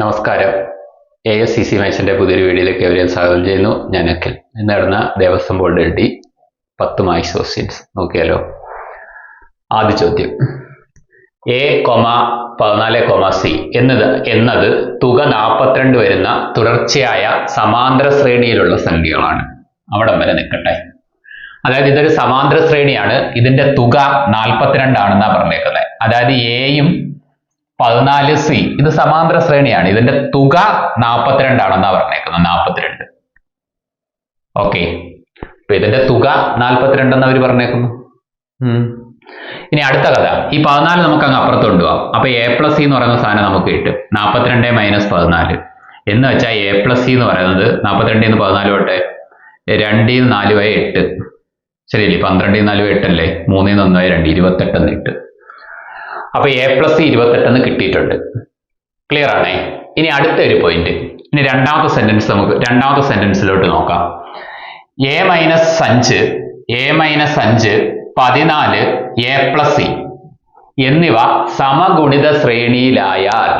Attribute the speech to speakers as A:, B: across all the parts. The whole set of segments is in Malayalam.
A: നമസ്കാരം. എ എസ് സി സി മൈസിന്റെ പുതിയൊരു വീഡിയോയിലേക്ക് എവരെയും സ്വാഗതം ചെയ്യുന്നു. ഞാൻ അഖിൽ. ഇന്ന് നടന്ന ദേവസ്വം ബോർഡ് ഡി പത്ത് മാർക്സ് ക്വസ്റ്റ്യൻസ്. നോക്കിയാലോ? ആദ്യ ചോദ്യം. എ കൊമ പതിനാല് കൊമ സി എന്നത് എന്നത് തുക നാൽപ്പത്തിരണ്ട് വരുന്ന തുടർച്ചയായ സമാന്തര ശ്രേണിയിലുള്ള സംഖ്യകളാണ്. അവിടം വരെ നിൽക്കട്ടെ. അതായത് ഇതൊരു സമാന്തര ശ്രേണിയാണ്. ഇതിന്റെ തുക നാൽപ്പത്തിരണ്ടാണെന്നാണ് പറഞ്ഞേക്കുന്നത് അതായത് എയും പതിനാല് സി. ഇത് സമാന്തര ശ്രേണിയാണ്. ഇതിന്റെ തുക നാൽപ്പത്തിരണ്ടാണെന്നാ പറഞ്ഞേക്കുന്നത്. നാൽപ്പത്തിരണ്ട് ഓക്കെ. അപ്പൊ ഇതിന്റെ തുക നാൽപ്പത്തിരണ്ടെന്ന് അവർ പറഞ്ഞേക്കുന്നു. ഉം. ഇനി അടുത്ത കഥ. ഈ പതിനാല് നമുക്ക് അങ്ങ് അപ്പുറത്ത് കൊണ്ടുപോകാം അപ്പൊ എ പ്ലസ് സി എന്ന് പറയുന്ന സാധനം നമുക്ക് കിട്ടും. നാൽപ്പത്തിരണ്ട് മൈനസ് പതിനാല്. എന്ന് വെച്ചാൽ എ പ്ലസ് സി എന്ന് പറയുന്നത് നാൽപ്പത്തിരണ്ടിൽ നിന്ന് പതിനാല് തൊട്ട് രണ്ടിൽ നിന്ന് നാല് വയ എട്ട്. ശരിയല്ലേ? പന്ത്രണ്ടിൽ നാല് പോയ എട്ടല്ലേ? മൂന്നിൽ നിന്ന് ഒന്നായി രണ്ട്. ഇരുപത്തെട്ടെന്ന് ഇട്ട് അപ്പൊ എ പ്ലസ് ഇരുപത്തെട്ടെന്ന് കിട്ടിയിട്ടുണ്ട്. ക്ലിയർ ആണേ? ഇനി അടുത്ത ഒരു പോയിന്റ് ഇനി രണ്ടാമത്തെ സെന്റൻസ് നമുക്ക് രണ്ടാമത്തെ സെന്റൻസിലോട്ട് നോക്കാം. എ മൈനസ് അഞ്ച് എ മൈനസ് അഞ്ച് പതിനാല് എ പ്ലസ് സി എന്നിവ സമഗുണിത ശ്രേണിയിലായാൽ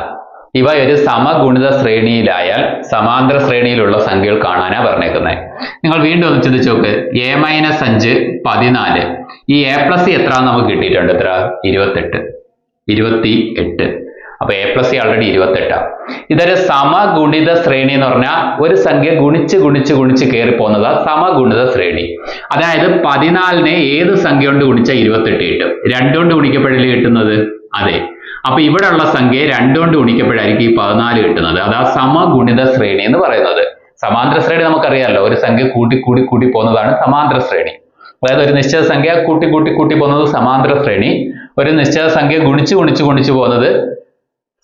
A: ഇവ ഒരു സമഗുണിത ശ്രേണിയിലായാൽ സമാന്തര ശ്രേണിയിലുള്ള സംഖ്യകൾ കാണാനാണ് പറഞ്ഞേക്കുന്നത് നിങ്ങൾ വീണ്ടും ഒന്ന് ചിന്തിച്ചു നോക്ക്. എ മൈനസ് അഞ്ച് പതിനാല്. ഈ എ പ്ലസ് സി എത്ര നമുക്ക് കിട്ടിയിട്ടുണ്ട്? എത്ര? ഇരുപത്തെട്ട്. ഇരുപത്തി എട്ട് അപ്പൊ എ പ്ലസ് സി ആൾറെഡി ഇരുപത്തെട്ടാ. ഇതൊരു സമഗുണിത ശ്രേണി എന്ന് പറഞ്ഞാൽ ഒരു സംഖ്യ ഗുണിച്ച് ഗുണിച്ച് ഗുണിച്ച് കയറി പോകുന്നതാ സമഗുണിത ശ്രേണി. അതായത് പതിനാലിനെ ഏത് സംഖ്യ കൊണ്ട് ഗുണിച്ചാൽ ഇരുപത്തെട്ട് കിട്ടും? രണ്ടുകൊണ്ട് ഗുണിക്കപ്പെടൽ കിട്ടുന്നത്? അതെ. അപ്പൊ ഇവിടെ ഉള്ള സംഖ്യ രണ്ടുകൊണ്ട് ഗുണിക്കപ്പെടായിരിക്കും ഈ പതിനാല് കിട്ടുന്നത്. അതാ സമഗുണിത ശ്രേണി എന്ന് പറയുന്നത്. സമാന്തര ശ്രേണി നമുക്കറിയാമല്ലോ ഒരു സംഖ്യ കൂട്ടി കൂടി കൂട്ടി പോകുന്നതാണ് സമാന്തര ശ്രേണി. അതായത് ഒരു നിശ്ചിത സംഖ്യ കൂട്ടി കൂട്ടി കൂട്ടി പോകുന്നത് സമാന്തര ശ്രേണി. ഒരു നിശ്ചിത സംഖ്യ ഗുണിച്ച് ഗുണിച്ച് ഗുണിച്ച് പോകുന്നത്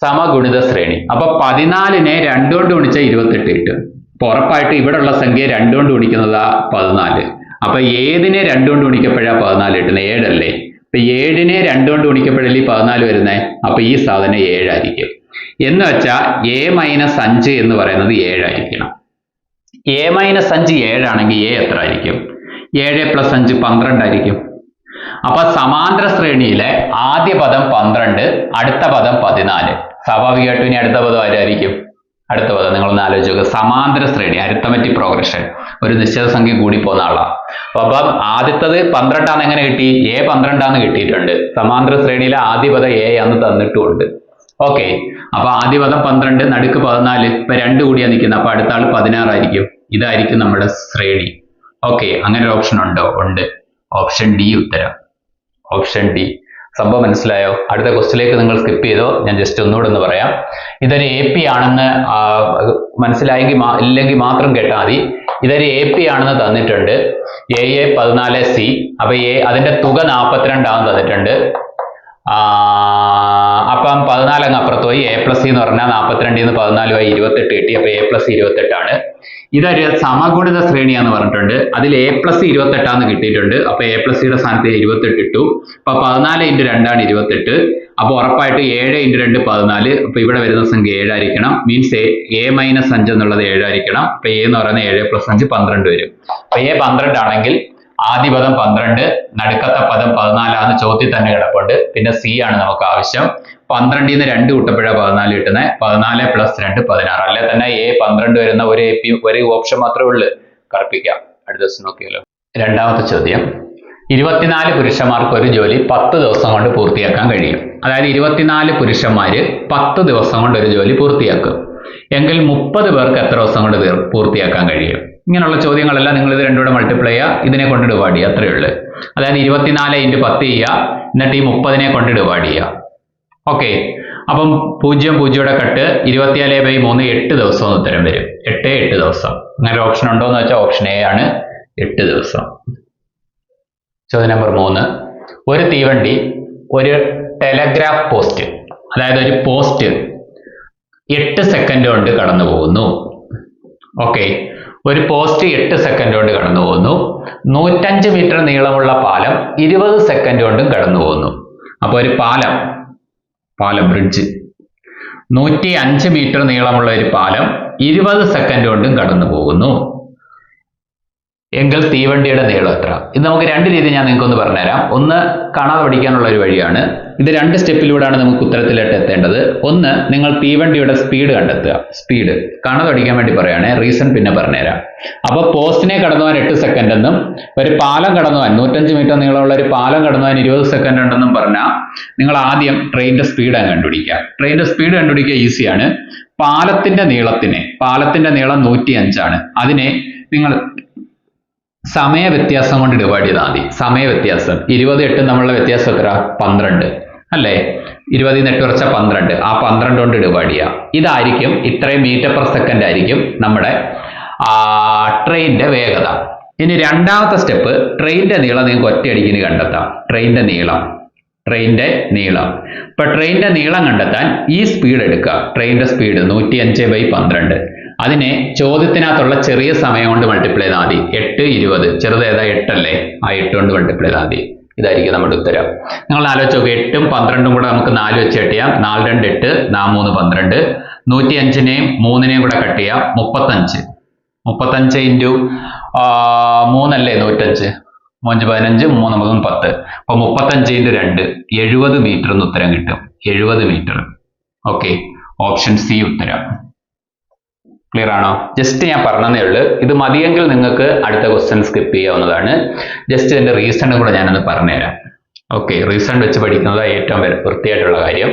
A: സമഗുണിത ശ്രേണി. അപ്പൊ പതിനാലിനെ രണ്ടുകൊണ്ട് ഗുണിച്ച ഇരുപത്തെട്ട് കിട്ടും. അപ്പൊ ഉറപ്പായിട്ട് ഉള്ള സംഖ്യ രണ്ടുകൊണ്ട് ഗുണിക്കുന്നതാ പതിനാല്. അപ്പൊ ഏതിനെ രണ്ടുകൊണ്ട് ഗുണിക്കപ്പോഴാ പതിനാല് കിട്ടുന്നത് ഏഴല്ലേ. അപ്പൊ ഏഴിനെ രണ്ടുകൊണ്ട് ഗുണിക്കപ്പോഴല്ലേ ഈ പതിനാല് വരുന്നേ? അപ്പൊ ഈ സാധനം ഏഴായിരിക്കും. എന്ന് വെച്ചാൽ എ മൈനസ് അഞ്ച് എന്ന് പറയുന്നത് ഏഴായിരിക്കണം. എ മൈനസ് അഞ്ച് ഏഴാണെങ്കിൽ എ എത്ര ആയിരിക്കും ഏഴ് പ്ലസ് അഞ്ച് പന്ത്രണ്ടായിരിക്കും. അപ്പൊ സമാന്തര ശ്രേണിയിലെ ആദ്യ പദം പന്ത്രണ്ട് അടുത്ത പദം പതിനാല്. സ്വാഭാവികമായിട്ടും ഇനി അടുത്ത പദം ആരായിരിക്കും? അടുത്ത പദം. നിങ്ങളൊന്ന് ആലോചിച്ച് നോക്കുക സമാന്തര ശ്രേണി അരിത്തമെറ്റിക് പ്രോഗ്രഷൻ ഒരു നിശ്ചിത സംഖ്യ കൂടി പോകുന്ന ആളാണ് അപ്പൊ ആദ്യത്തത് പന്ത്രണ്ടാന്ന് എങ്ങനെ കിട്ടി? എ പന്ത്രണ്ടാന്ന് കിട്ടിയിട്ടുണ്ട്. സമാന്തര ശ്രേണിയിലെ ആദ്യ പദം എ ആന്ന് തന്നിട്ടുണ്ട് ഓക്കെ അപ്പൊ ആദ്യ പദം പന്ത്രണ്ട് നടുക്ക് പതിനാല്. ഇപ്പൊ രണ്ട് കൂടിയാ നിൽക്കുന്നത്. അപ്പൊ അടുത്ത ആൾ പതിനാറായിരിക്കും. ഇതായിരിക്കും നമ്മുടെ ശ്രേണി. ഓക്കെ അങ്ങനെ ഒരു ഓപ്ഷൻ ഉണ്ടോ? ഉണ്ട്. ഓപ്ഷൻ ഡി ഉത്തരം. ഓപ്ഷൻ ഡി സംഭവം മനസ്സിലായോ? അടുത്ത ക്വസ്റ്റിലേക്ക് നിങ്ങൾ സ്കിപ്പ് ചെയ്തോ? ഞാൻ ജസ്റ്റ് ഒന്നുകൂടെ ഒന്ന് പറയാം. ഇതൊരു എ പി ആണെന്ന് മനസ്സിലായെങ്കിൽ ഇല്ലെങ്കിൽ മാത്രം കേട്ടാൽ മതി. ഇതൊരു എ പി ആണെന്ന് തന്നിട്ടുണ്ട്. എ എ പതിനാല് സി അപ്പൊ എ അതിന്റെ തുക നാൽപ്പത്തിരണ്ടാണെന്ന് തന്നിട്ടുണ്ട്. അപ്പം പതിനാലങ്ങ് അപ്പുറത്ത് പോയി എ പ്ലസ് എന്ന് പറഞ്ഞാൽ നാൽപ്പത്തിരണ്ടിൽ നിന്ന് പതിനാല് പോയി ഇരുപത്തെട്ട് കിട്ടി. അപ്പോൾ എ പ്ലസ് ഇരുപത്തെട്ടാണ്. ഇതൊരു സമഗുണിത ശ്രേണിയാന്ന് പറഞ്ഞിട്ടുണ്ട്. അതിൽ എ പ്ലസ് ഇരുപത്തെട്ടാന്ന് കിട്ടിയിട്ടുണ്ട്. അപ്പോൾ എ പ്ലസ് സിയുടെ സ്ഥാനത്ത് ഇരുപത്തെട്ട് ഇട്ടു. അപ്പോൾ പതിനാല് ഇന്റു രണ്ടാണ് ഇരുപത്തെട്ട്. അപ്പോൾ ഉറപ്പായിട്ട് ഏഴ് ഇന്റു രണ്ട് പതിനാല്. അപ്പൊ ഇവിടെ വരുന്ന സംഖ്യ ഏഴായിരിക്കണം. മീൻസ് എ മൈനസ് അഞ്ച് എന്നുള്ളത് ഏഴായിരിക്കണം. അപ്പോൾ എ എന്ന് പറയുന്നത് ഏഴ് പ്ലസ് അഞ്ച് പന്ത്രണ്ട് വരും. അപ്പോൾ എ പന്ത്രണ്ട് ആണെങ്കിൽ ആദ്യ പദം പന്ത്രണ്ട് നടുക്കത്തെ പദം പതിനാലാന്ന് ചോദ്യത്തിൽ തന്നെ കിടപ്പുണ്ട്. പിന്നെ സി ആണ് നമുക്ക് ആവശ്യം. പന്ത്രണ്ടിൽ നിന്ന് രണ്ട് കൂട്ടപ്പോഴാണ് പതിനാല് കിട്ടുന്നത് പതിനാല് പ്ലസ് രണ്ട് പതിനാറ്. അല്ലെ തന്നെ എ പന്ത്രണ്ട് വരുന്ന ഒരു എ പി ഒരു ഓപ്ഷൻ മാത്രമേ ഉള്ളൂ. കറപ്പിക്കാം. അടുത്ത ദിവസം നോക്കിയാലോ. രണ്ടാമത്തെ ചോദ്യം. ഇരുപത്തിനാല് പുരുഷന്മാർക്ക് ഒരു ജോലി പത്ത് ദിവസം കൊണ്ട് പൂർത്തിയാക്കാൻ കഴിയും. അതായത് ഇരുപത്തിനാല് പുരുഷന്മാര് പത്ത് ദിവസം കൊണ്ട് ഒരു ജോലി പൂർത്തിയാക്കും. എങ്കിൽ മുപ്പത് പേർക്ക് എത്ര ദിവസം കൊണ്ട് പൂർത്തിയാക്കാൻ കഴിയും? ഇങ്ങനെയുള്ള ചോദ്യങ്ങളെല്ലാം നിങ്ങൾ ഇത് രണ്ടുകൂടെ മൾട്ടിപ്ലൈ ചെയ്യുക. ഇതിനെ കൊണ്ട് ഡിവൈഡ് ചെയ്യുക. അത്രയേ ഉള്ളൂ. അതായത് ഇരുപത്തിനാല് ഇന്റു പത്ത് ചെയ്യുക. എന്നിട്ട് ഈ മുപ്പതിനെ കൊണ്ട് ഡിവൈഡ് ചെയ്യുക. ഓക്കെ അപ്പം പൂജ്യം പൂജ്യയുടെ കട്ട് ഇരുപത്തിനാല് ബൈ മൂന്ന് എട്ട് ദിവസം എന്ന് ഉത്തരം വരും. എട്ട് എട്ട് ദിവസം. അങ്ങനെ ഓപ്ഷൻ ഉണ്ടോ എന്ന് വെച്ചാൽ ഓപ്ഷൻ എ ആണ്. എട്ട് ദിവസം. ചോദ്യം നമ്പർ മൂന്ന്. ഒരു തീവണ്ടി ഒരു ടെലഗ്രാഫ് പോസ്റ്റ് അതായത് ഒരു പോസ്റ്റ് എട്ട് സെക്കൻഡ് കൊണ്ട് കടന്നു പോകുന്നു ഓക്കെ ഒരു പോസ്റ്റ് എട്ട് സെക്കൻഡ് കൊണ്ട് കടന്നു പോകുന്നു. നൂറ്റഞ്ച് മീറ്റർ നീളമുള്ള പാലം ഇരുപത് സെക്കൻഡ് കൊണ്ടും കടന്നു പോകുന്നു. അപ്പോൾ ഒരു പാലം പാലം ബ്രിഡ്ജ് നൂറ്റി അഞ്ച് മീറ്റർ നീളമുള്ള ഒരു പാലം ഇരുപത് സെക്കൻഡ് കൊണ്ടും കടന്നു പോകുന്നു. എങ്കിൽ തീവണ്ടിയുടെ നീളം എത്ര? ഇത് നമുക്ക് രണ്ട് രീതി ഞാൻ നിങ്ങൾക്ക് ഒന്ന് പറഞ്ഞുതരാം. ഒന്ന് കാണാതെ പഠിക്കാനുള്ള ഒരു വഴിയാണ്. ഇത് രണ്ട് സ്റ്റെപ്പിലൂടെയാണ് നമുക്ക് ഉത്തരത്തിലോട്ട് എത്തേണ്ടത്. ഒന്ന് നിങ്ങൾ തീവണ്ടിയുടെ സ്പീഡ് കണ്ടെത്തുക. സ്പീഡ്. കാണാതെ പഠിക്കാൻ വേണ്ടി പറയുകയാണ് റീസൺ പിന്നെ പറഞ്ഞുതരാം. അപ്പൊ പോസ്റ്റിനെ കടന്നു പോകാൻ എട്ട് സെക്കൻഡ് എന്നും ഒരു പാലം കടന്നു പോകാൻ നൂറ്റഞ്ച് മീറ്റർ നീളമുള്ള ഒരു പാലം കടന്നു പോകാൻ ഇരുപത് സെക്കൻഡ് ഉണ്ടെന്നും പറഞ്ഞാൽ നിങ്ങൾ ആദ്യം ട്രെയിനിന്റെ സ്പീഡ് കണ്ടുപിടിക്കുക. ട്രെയിനിന്റെ സ്പീഡ് കണ്ടുപിടിക്കുക ഈസിയാണ്. പാലത്തിന്റെ നീളത്തിനെ പാലത്തിന്റെ നീളം നൂറ്റി അഞ്ചാണ് അതിനെ നിങ്ങൾ സമയ വ്യത്യാസം കൊണ്ട് ഡിവൈഡ് ചെയ്താൽ മതി. സമയ വ്യത്യാസം. ഇരുപത് എട്ട് നമ്മളുടെ വ്യത്യാസം എത്ര പന്ത്രണ്ട്. അല്ലേ? ഇരുപതിൽ നിന്ന് എട്ട് കുറച്ച പന്ത്രണ്ട്. ആ പന്ത്രണ്ട് കൊണ്ട് ഡിവൈഡ് ചെയ്യുക ഇതായിരിക്കും ഇത്രയും മീറ്റർ പെർ സെക്കൻഡ് ആയിരിക്കും നമ്മുടെ ട്രെയിനിന്റെ വേഗത. ഇനി രണ്ടാമത്തെ സ്റ്റെപ്പ് ട്രെയിനിന്റെ നീളം നിങ്ങൾക്ക് ഒറ്റയടിക്കിന് കണ്ടെത്താം. ട്രെയിനിന്റെ നീളം. ട്രെയിനിന്റെ നീളം. ഇപ്പൊ ട്രെയിനിന്റെ നീളം കണ്ടെത്താൻ ഈ സ്പീഡ് എടുക്കുക ട്രെയിനിന്റെ സ്പീഡ് നൂറ്റി അഞ്ച് ബൈ പന്ത്രണ്ട്. അതിനെ ചോദ്യത്തിനകത്തുള്ള ചെറിയ സമയം കൊണ്ട് മൾട്ടിപ്ലൈ ചെയ്താൽ മതി. എട്ട് ഇരുപത്. ചെറുത് ഏതാ? എട്ടല്ലേ? ആ എട്ട് കൊണ്ട് മൾട്ടിപ്ലൈ ചെയ്താൽ മതി. ഇതായിരിക്കും നമ്മുടെ ഉത്തരം. നിങ്ങൾ ആലോചിച്ച് നോക്കുക എട്ടും പന്ത്രണ്ടും കൂടെ നമുക്ക് നാല് വെച്ച് കട്ട് ചെയ്യാം. നാല് രണ്ട് എട്ട്. നാ മൂന്ന് പന്ത്രണ്ട്. നൂറ്റി അഞ്ചിനെയും മൂന്നിനെയും കൂടെ കട്ട് ചെയ്യാം. മുപ്പത്തഞ്ച്. മുപ്പത്തഞ്ച് ഇന്റു മൂന്നല്ലേ നൂറ്റഞ്ച്? മൂഞ്ച് പതിനഞ്ച് മൂന്ന് മൂന്ന് പത്ത്. അപ്പൊ മുപ്പത്തഞ്ച് ഇന്റു രണ്ട്. എഴുപത് മീറ്റർ എന്ന് ഉത്തരം കിട്ടും. എഴുപത് മീറ്റർ. ഓക്കെ. ഓപ്ഷൻ സി ഉത്തരം. ക്ലിയർ ആണോ? ജസ്റ്റ് ഞാൻ പറഞ്ഞതേ ഉള്ളൂ. ഇത് മതിയെങ്കിൽ നിങ്ങൾക്ക് അടുത്ത ക്വസ്റ്റ്യൻ സ്കിപ്പ് ചെയ്യാവുന്നതാണ്. ജസ്റ്റ് ഇതിന്റെ റീസണും കൂടെ ഞാനൊന്ന് പറഞ്ഞുതരാം. ഓക്കെ റീസൺ വെച്ച് പഠിക്കുന്നത് ഏറ്റവും വൃത്തിയായിട്ടുള്ള കാര്യം.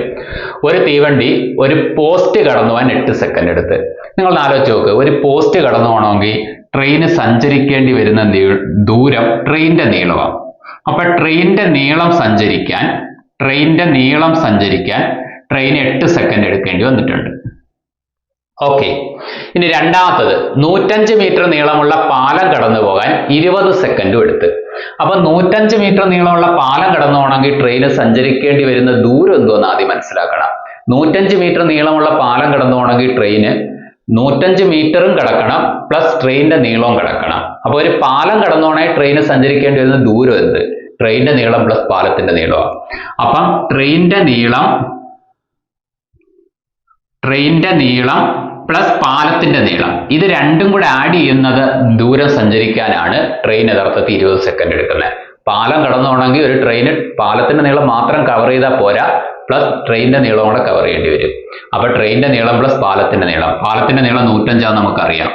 A: ഒരു തീവണ്ടി ഒരു പോസ്റ്റ് കടന്നു പോകാൻ എട്ട് സെക്കൻഡ് എടുത്ത്. നിങ്ങൾ ആലോചിച്ച് നോക്ക്. ഒരു പോസ്റ്റ് കടന്നു പോകണമെങ്കിൽ ട്രെയിന് സഞ്ചരിക്കേണ്ടി വരുന്ന ദൂരം ട്രെയിനിന്റെ നീളമാണ്. അപ്പൊ ട്രെയിനിന്റെ നീളം സഞ്ചരിക്കാൻ ട്രെയിനിന്റെ നീളം സഞ്ചരിക്കാൻ ട്രെയിൻ എട്ട് സെക്കൻഡ് എടുക്കേണ്ടി വന്നിട്ടുണ്ട്. ഓക്കെ ഇനി രണ്ടാമത്തത് നൂറ്റഞ്ച് മീറ്റർ നീളമുള്ള പാലം കടന്നു പോകാൻ ഇരുപത് സെക്കൻഡും എടുത്ത്. അപ്പൊ നൂറ്റഞ്ച് മീറ്റർ നീളമുള്ള പാലം കടന്നു പോകണമെങ്കിൽ ട്രെയിന് സഞ്ചരിക്കേണ്ടി വരുന്ന ദൂരം എന്തോന്ന് ആദ്യം മനസ്സിലാക്കണം. നൂറ്റഞ്ച് മീറ്റർ നീളമുള്ള പാലം കടന്നു പോകണമെങ്കിൽ ട്രെയിന് നൂറ്റഞ്ച് മീറ്ററും കിടക്കണം പ്ലസ് ട്രെയിനിന്റെ നീളവും കിടക്കണം. അപ്പൊ ഒരു പാലം കടന്നു പോകണമെങ്കിൽ ട്രെയിന് സഞ്ചരിക്കേണ്ടി വരുന്ന ദൂരം എന്ത്? ട്രെയിനിന്റെ നീളം പ്ലസ് പാലത്തിന്റെ നീളമാണ്. അപ്പം ട്രെയിനിന്റെ നീളം ട്രെയിനിന്റെ നീളം പ്ലസ് പാലത്തിന്റെ നീളം. ഇത് രണ്ടും കൂടെ ആഡ് ചെയ്യുന്നത് ദൂരം സഞ്ചരിക്കാനാണ്. ട്രെയിൻ യഥാർത്ഥത്തിൽ ഇരുപത് സെക്കൻഡ് എടുക്കുന്നത്. പാലം കടന്നു ഒരു ട്രെയിന് പാലത്തിന്റെ നീളം മാത്രം കവർ ചെയ്താൽ പോരാ. പ്ലസ് ട്രെയിനിന്റെ നീളം കൂടെ കവർ ചെയ്യേണ്ടി വരും. അപ്പൊ ട്രെയിനിന്റെ നീളം പ്ലസ് പാലത്തിന്റെ നീളം. പാലത്തിന്റെ നീളം നൂറ്റഞ്ചാന്ന് നമുക്കറിയാം.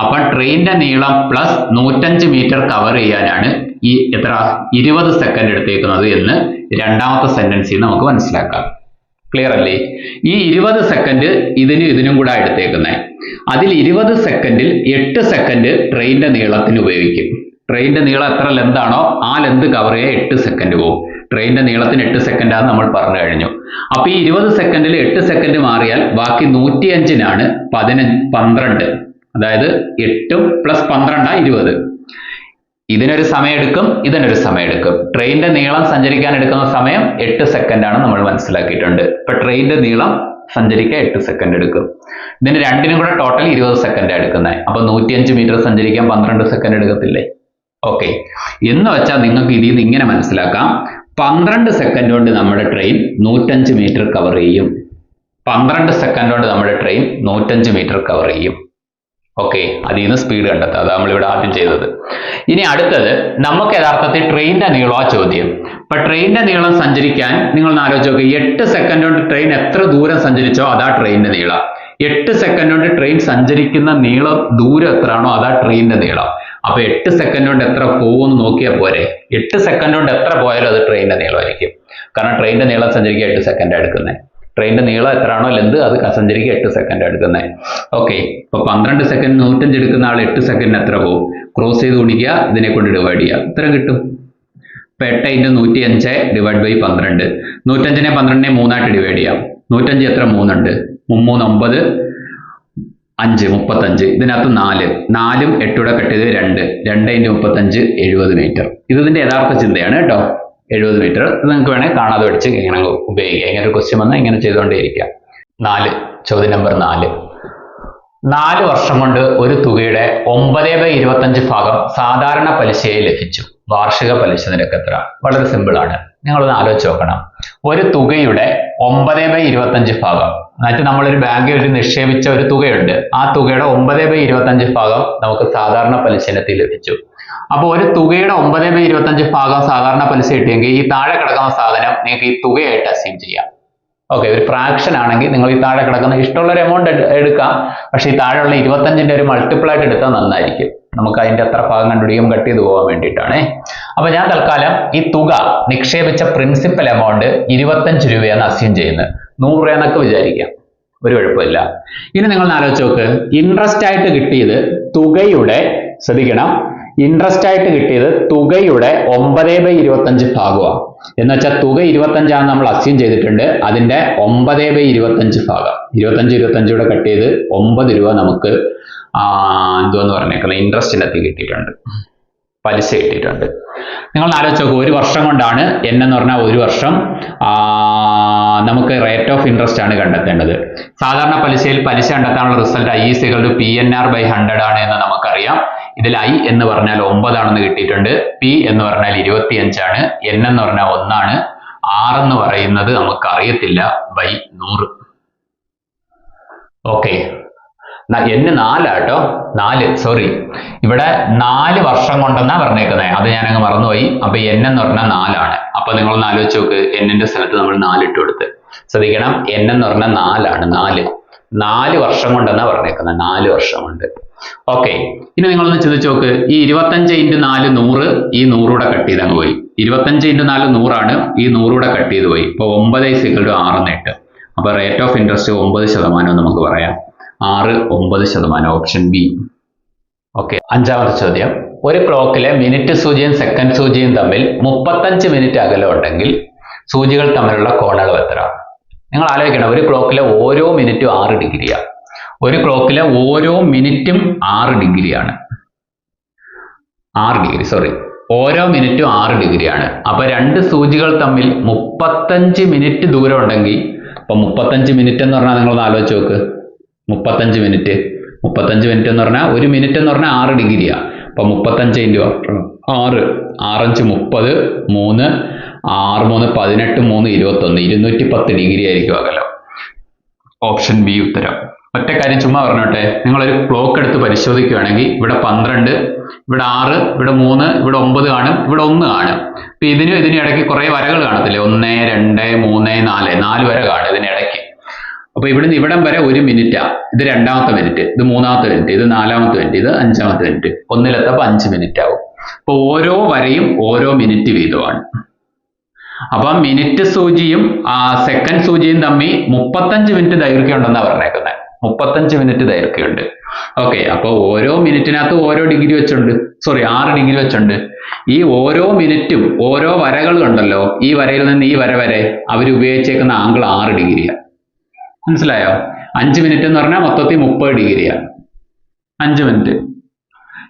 A: അപ്പൊ ട്രെയിനിന്റെ നീളം പ്ലസ് നൂറ്റഞ്ച് മീറ്റർ കവർ ചെയ്യാനാണ് ഈ എത്ര? ഇരുപത് സെക്കൻഡ് എടുത്തേക്കുന്നത് എന്ന് രണ്ടാമത്തെ സെന്റൻസിൽ നമുക്ക് മനസ്സിലാക്കാം. ക്ലിയർ അല്ലേ? ഈ ഇരുപത് സെക്കൻഡ് ഇതിനും ഇതിനും കൂടെ എടുത്തേക്കുന്നത് അതിൽ ഇരുപത് സെക്കൻഡിൽ എട്ട് സെക്കൻഡ് ട്രെയിനിന്റെ നീളത്തിന് ഉപയോഗിക്കും. ട്രെയിനിന്റെ നീളം എത്ര ലെന്ത് ആണോ ആ ലെന്ത് കവർ ചെയ്യാൻ എട്ട് സെക്കൻഡ് പോകും ട്രെയിനിന്റെ നീളത്തിന് എട്ട് സെക്കൻഡ് ആണ് നമ്മൾ പറഞ്ഞു കഴിഞ്ഞു. അപ്പൊ ഈ ഇരുപത് സെക്കൻഡിൽ എട്ട് സെക്കൻഡ് മാറിയാൽ ബാക്കി നൂറ്റിയഞ്ചിനാണ് പതിനഞ്ച് പന്ത്രണ്ട്. അതായത് എട്ടും പ്ലസ് പന്ത്രണ്ടാ ഇരുപത്. ഇതിനൊരു സമയം എടുക്കും ഇതിനൊരു സമയം എടുക്കും ട്രെയിനിന്റെ നീളം സഞ്ചരിക്കാൻ എടുക്കുന്ന സമയം എട്ട് സെക്കൻഡ് ആണ് നമ്മൾ മനസ്സിലാക്കിയിട്ടുണ്ട്. ഇപ്പൊ ട്രെയിനിന്റെ നീളം സഞ്ചരിക്കാൻ എട്ട് സെക്കൻഡ് എടുക്കും. ഇതിന് രണ്ടിനും കൂടെ ടോട്ടൽ ഇരുപത് സെക്കൻഡ് എടുക്കുന്നത് അപ്പൊ നൂറ്റിയഞ്ച് മീറ്റർ സഞ്ചരിക്കാൻ പന്ത്രണ്ട് സെക്കൻഡ് എടുക്കത്തില്ലേ? ഓക്കെ. എന്ന് വെച്ചാൽ നിങ്ങൾക്ക് ഇതിൽ നിന്ന് ഇങ്ങനെ മനസ്സിലാക്കാം. പന്ത്രണ്ട് സെക്കൻഡ് കൊണ്ട് നമ്മുടെ ട്രെയിൻ നൂറ്റഞ്ച് മീറ്റർ കവർ ചെയ്യും. പന്ത്രണ്ട് സെക്കൻഡ് കൊണ്ട് നമ്മുടെ ട്രെയിൻ നൂറ്റഞ്ച് മീറ്റർ കവർ ചെയ്യും. ഓക്കെ അതിൽ നിന്ന് സ്പീഡ് കണ്ടെത്തുക. അതാണ് നമ്മളിവിടെ ആദ്യം ചെയ്തത്. ഇനി അടുത്തത് നമുക്ക് യഥാർത്ഥത്തിൽ ട്രെയിനിന്റെ നീളമാ ചോദ്യം. അപ്പൊ ട്രെയിനിന്റെ നീളം സഞ്ചരിക്കാൻ നിങ്ങൾ ആലോചിച്ച് നോക്കുക എട്ട് സെക്കൻഡ് കൊണ്ട് ട്രെയിൻ എത്ര ദൂരം സഞ്ചരിച്ചോ അതാ ട്രെയിനിന്റെ നീളം. എട്ട് സെക്കൻഡ് കൊണ്ട് ട്രെയിൻ സഞ്ചരിക്കുന്ന നീളം ദൂരം എത്രയാണോ അതാ ട്രെയിനിന്റെ നീളം. അപ്പൊ എട്ട് സെക്കൻഡ് കൊണ്ട് എത്ര പോകുമെന്ന് നോക്കിയാൽ പോരെ. എട്ട് സെക്കൻഡ് കൊണ്ട് എത്ര പോയാലും അത് ട്രെയിനിന്റെ നീളമായിരിക്കും. കാരണം ട്രെയിനിന്റെ നീളം സഞ്ചരിക്കാൻ എട്ട് സെക്കൻഡ് എടുക്കുന്നത് ട്രെയിനിന്റെ നീളം എത്രയാണോ ലെന്ത് അത് സഞ്ചരിക്കുക എട്ട് സെക്കൻഡ് എടുക്കുന്നത് ഓക്കെ ഇപ്പൊ പന്ത്രണ്ട് സെക്കൻഡ് നൂറ്റഞ്ച് എടുക്കുന്ന ആൾ എട്ട് സെക്കൻഡിന് എത്ര പോകും ക്രോസ് ചെയ്ത് കുടിക്കുക ഇതിനെ കൊണ്ട് ഡിവൈഡ് ചെയ്യുക. ഇത്ര കിട്ടും? ഇപ്പൊ എട്ട് ഇന്റു നൂറ്റി അഞ്ച് ഡിവൈഡ് ബൈ പന്ത്രണ്ട്. നൂറ്റഞ്ചിനെ പന്ത്രണ്ടിനെ മൂന്നായിട്ട് ഡിവൈഡ് ചെയ്യാം. നൂറ്റഞ്ച് എത്ര മൂന്നുണ്ട്? മുമ്മൂന്ന് ഒമ്പത് അഞ്ച് മുപ്പത്തഞ്ച്. ഇതിനകത്ത് നാല്. നാലും എട്ടൂടെ കട്ട് ചെയ്ത് രണ്ട്. രണ്ട് ഇന്റു മുപ്പത്തഞ്ച് എഴുപത് മീറ്റർ ഇത് ഇതിന്റെ യഥാർത്ഥ ചിന്തയാണ് കേട്ടോ. എഴുപത് മീറ്റർ. ഇത് നിങ്ങൾക്ക് വേണേൽ കാണാതെ പഠിച്ച് ഇങ്ങനെ ഉപയോഗിക്കുക ഇങ്ങനെ ഒരു ക്വസ്റ്റ്യൻ വന്നാൽ ഇങ്ങനെ ചെയ്തുകൊണ്ടേയിരിക്കാം നാല്. ചോദ്യം നമ്പർ നാല്. നാല് വർഷം കൊണ്ട് ഒരു തുകയുടെ ഒമ്പത് ബൈ ഇരുപത്തഞ്ച് ഭാഗം സാധാരണ പലിശയെ ലഭിച്ചു. വാർഷിക പലിശ നിരക്ക് എത്ര? വളരെ സിമ്പിൾ ആണ്. നിങ്ങളൊന്ന് ആലോചിച്ച് നോക്കണം. ഒരു തുകയുടെ ഒമ്പത് ബൈ ഇരുപത്തഞ്ച് ഭാഗം. എന്നിട്ട് നമ്മളൊരു ബാങ്കിൽ ഒരു നിക്ഷേപിച്ച ഒരു തുകയുണ്ട്. ആ തുകയുടെ ഒമ്പത് ബൈ ഇരുപത്തഞ്ച് ഭാഗം നമുക്ക് സാധാരണ പലിശ ഇനത്തിൽ ലഭിച്ചു. അപ്പോൾ ഒരു തുകയുടെ ഒമ്പത് ബൈ ഇരുപത്തഞ്ച് ഭാഗം സാധാരണ പലിശ കിട്ടിയെങ്കിൽ ഈ താഴെ കിടക്കുന്ന സാധനം നിങ്ങൾക്ക് ഈ തുകയായിട്ട് അസ്യൂം ചെയ്യാം. ഓക്കെ ഒരു ഫ്രാക്ഷൻ ആണെങ്കിൽ നിങ്ങൾ ഈ താഴെ കിടക്കുന്ന ഇഷ്ടമുള്ള ഒരു എമൗണ്ട് എടുക്കാം. പക്ഷേ ഈ താഴെയുള്ള ഇരുപത്തഞ്ചിന്റെ ഒരു മൾട്ടിപ്പിൾ ആയിട്ട് എടുത്താൽ നന്നായിരിക്കും. നമുക്ക് അതിന്റെ എത്ര ഭാഗം കണ്ടുപിടിക്കും കട്ട് ചെയ്തു പോകാൻ വേണ്ടിയിട്ടാണേ. അപ്പൊ ഞാൻ തൽക്കാലം ഈ തുക നിക്ഷേപിച്ച പ്രിൻസിപ്പൽ എമൗണ്ട് ഇരുപത്തഞ്ച് രൂപയാണ് അസ്യൂം ചെയ്യുന്നത്. നൂറ് രൂപ എന്നൊക്കെ വിചാരിക്കാം. ഒരു കുഴപ്പമില്ല. ഇനി നിങ്ങൾ ആലോചിച്ച് നോക്ക്. ഇൻട്രസ്റ്റ് ആയിട്ട് കിട്ടിയത് തുകയുടെ ശ്രദ്ധിക്കണം. ഇൻട്രസ്റ്റ് ആയിട്ട് കിട്ടിയത് തുകയുടെ ഒമ്പത് ബൈ ഇരുപത്തഞ്ച് ഭാഗമാണ് എന്ന് വെച്ചാൽ തുക ഇരുപത്തഞ്ചാണ് നമ്മൾ അസ്യം ചെയ്തിട്ടുണ്ട്. അതിന്റെ ഒമ്പത് ബൈ ഇരുപത്തഞ്ച് ഭാഗം. ഇരുപത്തഞ്ച് ഇരുപത്തഞ്ച് കൂടെ കട്ട് ചെയ്ത് ഒമ്പത് രൂപ നമുക്ക് എന്തോന്ന് പറഞ്ഞേക്കുന്നത് ഇൻട്രസ്റ്റിനകത്ത് കിട്ടിയിട്ടുണ്ട്. പലിശ കിട്ടിയിട്ടുണ്ട്. നിങ്ങൾ ആലോചിച്ച് നോക്കൂ ഒരു വർഷം കൊണ്ടാണ് എൻ എന്ന് പറഞ്ഞാൽ ഒരു വർഷം നമുക്ക് റേറ്റ് ഓഫ് ഇൻട്രസ്റ്റ് ആണ് കണ്ടെത്തേണ്ടത്. സാധാരണ പലിശയിൽ പലിശ കണ്ടെത്താനുള്ള result I സികൾ P N R by hundred ആണ് എന്ന് നമുക്കറിയാം. ഇതിൽ ഐ എന്ന് പറഞ്ഞാൽ ഒമ്പതാണെന്ന് കിട്ടിയിട്ടുണ്ട് പി എന്ന് പറഞ്ഞാൽ ഇരുപത്തിയഞ്ചാണ് എൻ എന്ന് പറഞ്ഞാൽ ഒന്നാണ് ആർ എന്ന് പറയുന്നത് നമുക്ക് അറിയത്തില്ല ബൈ നൂറ് ഓക്കെ എന്ന് നാലാട്ടോ? നാല് സോറി ഇവിടെ നാല് വർഷം കൊണ്ടെന്നാ പറഞ്ഞേക്കുന്നത് അത് ഞാൻ അങ്ങ് മറന്നുപോയി. അപ്പൊ എൻ എന്ന് പറഞ്ഞാൽ നാലാണ്. അപ്പൊ നിങ്ങൾ ഒന്ന് ആലോചിച്ച് നോക്ക്. എന്നിന്റെ സ്ഥലത്ത് നമ്മൾ നാലിട്ട് കൊടുത്ത്. ശ്രദ്ധിക്കണം. എൻ എന്ന് പറഞ്ഞാൽ നാലാണ്. നാല്. നാല് വർഷം കൊണ്ടെന്നാ പറഞ്ഞേക്കുന്നത് നാല് വർഷം കൊണ്ട്. ഓക്കെ ഇനി നിങ്ങളൊന്ന് ചിന്തിച്ചു നോക്ക്. ഈ ഇരുപത്തഞ്ച് ഇന്റു നാല് നൂറ് ഈ നൂറൂടെ കട്ട് ചെയ്ത് അങ്ങ് പോയി. ഇരുപത്തഞ്ച് ഇന്റു നാല് നൂറാണ് ഈ നൂറൂടെ കട്ട് ചെയ്ത് പോയി. ഇപ്പോൾ ഒമ്പത് സിക്കിൾഡ് ടു ആറെന്ന് എട്ട് അപ്പൊ റേറ്റ് ഓഫ് ഇൻട്രസ്റ്റ് ഒമ്പത് ശതമാനം എന്ന് നമുക്ക് പറയാം. ആറ് ഒമ്പത് ശതമാനം ഓപ്ഷൻ ബി ഓക്കെ അഞ്ചാമത്തെ ചോദ്യം. ഒരു ക്ലോക്കിലെ മിനിറ്റ് സൂചിയും സെക്കൻഡ് സൂചിയും തമ്മിൽ മുപ്പത്തഞ്ച് മിനിറ്റ് അകലം ഉണ്ടെങ്കിൽ സൂചികൾ തമ്മിലുള്ള കോണളവ് എത്ര നിങ്ങൾ ആലോചിക്കണം. ഒരു ക്ലോക്കിലെ ഓരോ മിനിറ്റും ആറ് ഡിഗ്രിയാണ് ഒരു ക്ലോക്കിലെ ഓരോ മിനിറ്റും ആറ് ഡിഗ്രിയാണ്. ആറ് ഡിഗ്രി സോറി ഓരോ മിനിറ്റും ആറ് ഡിഗ്രിയാണ്. അപ്പൊ രണ്ട് സൂചികൾ തമ്മിൽ മുപ്പത്തഞ്ച് മിനിറ്റ് ദൂരം ഉണ്ടെങ്കിൽ അപ്പൊ മുപ്പത്തഞ്ച് മിനിറ്റ് എന്ന് പറഞ്ഞാൽ നിങ്ങളൊന്ന് ആലോചിച്ച് നോക്ക്. മുപ്പത്തഞ്ച് മിനിറ്റ്. മുപ്പത്തഞ്ച് മിനിറ്റ് എന്ന് പറഞ്ഞാൽ ഒരു മിനിറ്റ് എന്ന് പറഞ്ഞാൽ ആറ് ഡിഗ്രിയാണ് അപ്പൊ മുപ്പത്തഞ്ച് ഇന്റു ആറ് ആറഞ്ച് മുപ്പത് മൂന്ന് ആറ് മൂന്ന് പതിനെട്ട് മൂന്ന് ഇരുപത്തൊന്ന്. ഇരുന്നൂറ്റി പത്ത് ഡിഗ്രി ആയിരിക്കും അകലം ഓപ്ഷൻ ബി ഉത്തരം. ഒറ്റ കാര്യം ചുമ്മാ പറഞ്ഞോട്ടെ. നിങ്ങളൊരു ക്ലോക്ക് എടുത്ത് പരിശോധിക്കുകയാണെങ്കിൽ ഇവിടെ പന്ത്രണ്ട് ഇവിടെ ആറ് ഇവിടെ മൂന്ന് ഇവിടെ ഒമ്പത് കാണും ഇവിടെ ഒന്ന് കാണും. അപ്പൊ ഇതിനും ഇതിനും ഇടയ്ക്ക് കുറെ വരകൾ കാണത്തില്ലേ? ഒന്ന് രണ്ട് മൂന്ന് നാല്. നാല് വര കാണും ഇതിനിടയ്ക്ക്. അപ്പൊ ഇവിടുന്ന് ഇവിടം വരെ ഒരു മിനിറ്റാ. ഇത് രണ്ടാമത്തെ മിനിറ്റ് ഇത് മൂന്നാമത്തെ മിനിറ്റ് ഇത് നാലാമത്തെ മിനിറ്റ് ഇത് അഞ്ചാമത്തെ മിനിറ്റ്. ഒന്നിലെത്തപ്പോ അഞ്ച് മിനിറ്റ് ആവും അപ്പൊ ഓരോ വരയും ഓരോ മിനിറ്റ് വീതമാണ്. അപ്പൊ മിനിറ്റ് സൂചിയും ആ സെക്കൻഡ് സൂചിയും തമ്മിൽ മുപ്പത്തഞ്ച് മിനിറ്റ് ദൈർഘ്യം ഉണ്ടെന്നാണ് പറഞ്ഞേക്കുന്നത് മുപ്പത്തഞ്ച് മിനിറ്റ് ദൈർഘ്യമുണ്ട്. ഓക്കെ അപ്പോൾ ഓരോ മിനിറ്റിനകത്ത് ഓരോ ഡിഗ്രി വെച്ചുണ്ട് സോറി ആറ് ഡിഗ്രി വെച്ചുണ്ട് ഈ ഓരോ മിനിറ്റും ഓരോ വരകളും ഉണ്ടല്ലോ ഈ വരയിൽ നിന്ന് ഈ വര വരെ അവർ ഉപയോഗിച്ചേക്കുന്ന ആംഗിൾ ആറ് ഡിഗ്രിയാണ് മനസ്സിലായോ? അഞ്ച് മിനിറ്റ് എന്ന് പറഞ്ഞാൽ മൊത്തത്തിൽ മുപ്പത് ഡിഗ്രിയാണ് അഞ്ച് മിനിറ്റ്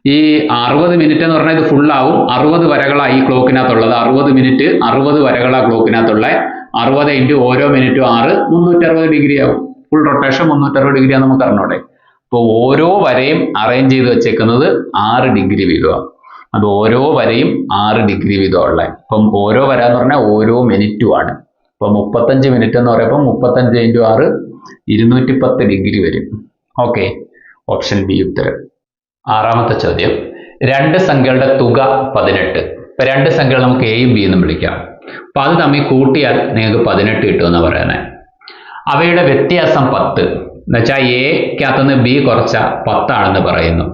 A: ഈ അറുപത് മിനിറ്റ് എന്ന് പറഞ്ഞാൽ ഇത് ഫുൾ ആവും. അറുപത് വരകളാണ് ഈ ക്ലോക്കിനകത്തുള്ളത് അറുപത് മിനിറ്റ് അറുപത് വരകളാണ് ക്ലോക്കിനകത്തുള്ള അറുപത് ഇന്റു ഓരോ മിനിറ്റും ആറ് മുന്നൂറ്ററുപത് ഡിഗ്രി ആവും. ഫുൾ റൊട്ടേഷൻ മുന്നൂറ്ററുപത് ഡിഗ്രി ആണെന്ന് നമുക്ക് അറിഞ്ഞൂടെ. അപ്പോൾ ഓരോ വരയും അറേഞ്ച് ചെയ്ത് വെച്ചേക്കുന്നത് ആറ് ഡിഗ്രി വീതമാണ് അത് ഓരോ വരയും ആറ് ഡിഗ്രി വീതമുള്ള ഇപ്പം ഓരോ വര എന്ന് പറഞ്ഞാൽ ഓരോ മിനിറ്റുമാണ് ഇപ്പൊ മുപ്പത്തഞ്ച് മിനിറ്റ് എന്ന് പറയുമ്പോൾ മുപ്പത്തഞ്ച് ഇന്റു ആറ് ഇരുന്നൂറ്റി പത്ത് ഡിഗ്രി വരും. ഓക്കെ ഓപ്ഷൻ ബി ഉത്തരം. ആറാമത്തെ ചോദ്യം. രണ്ട് സംഖ്യകളുടെ തുക പതിനെട്ട്. ഇപ്പൊ രണ്ട് സംഖ്യകൾ നമുക്ക് എയും ബിയും എന്നും വിളിക്കാം. അപ്പം അത് തമ്മിൽ കൂട്ടിയാൽ നിങ്ങൾക്ക് പതിനെട്ട് കിട്ടുമെന്നാണ് പറയുന്നത്. അവയുടെ വ്യത്യാസം പത്ത്. എന്നുവെച്ചാൽ എക്കകത്തുനിന്ന് ബി കുറച്ച പത്താണെന്ന് പറയുന്നു.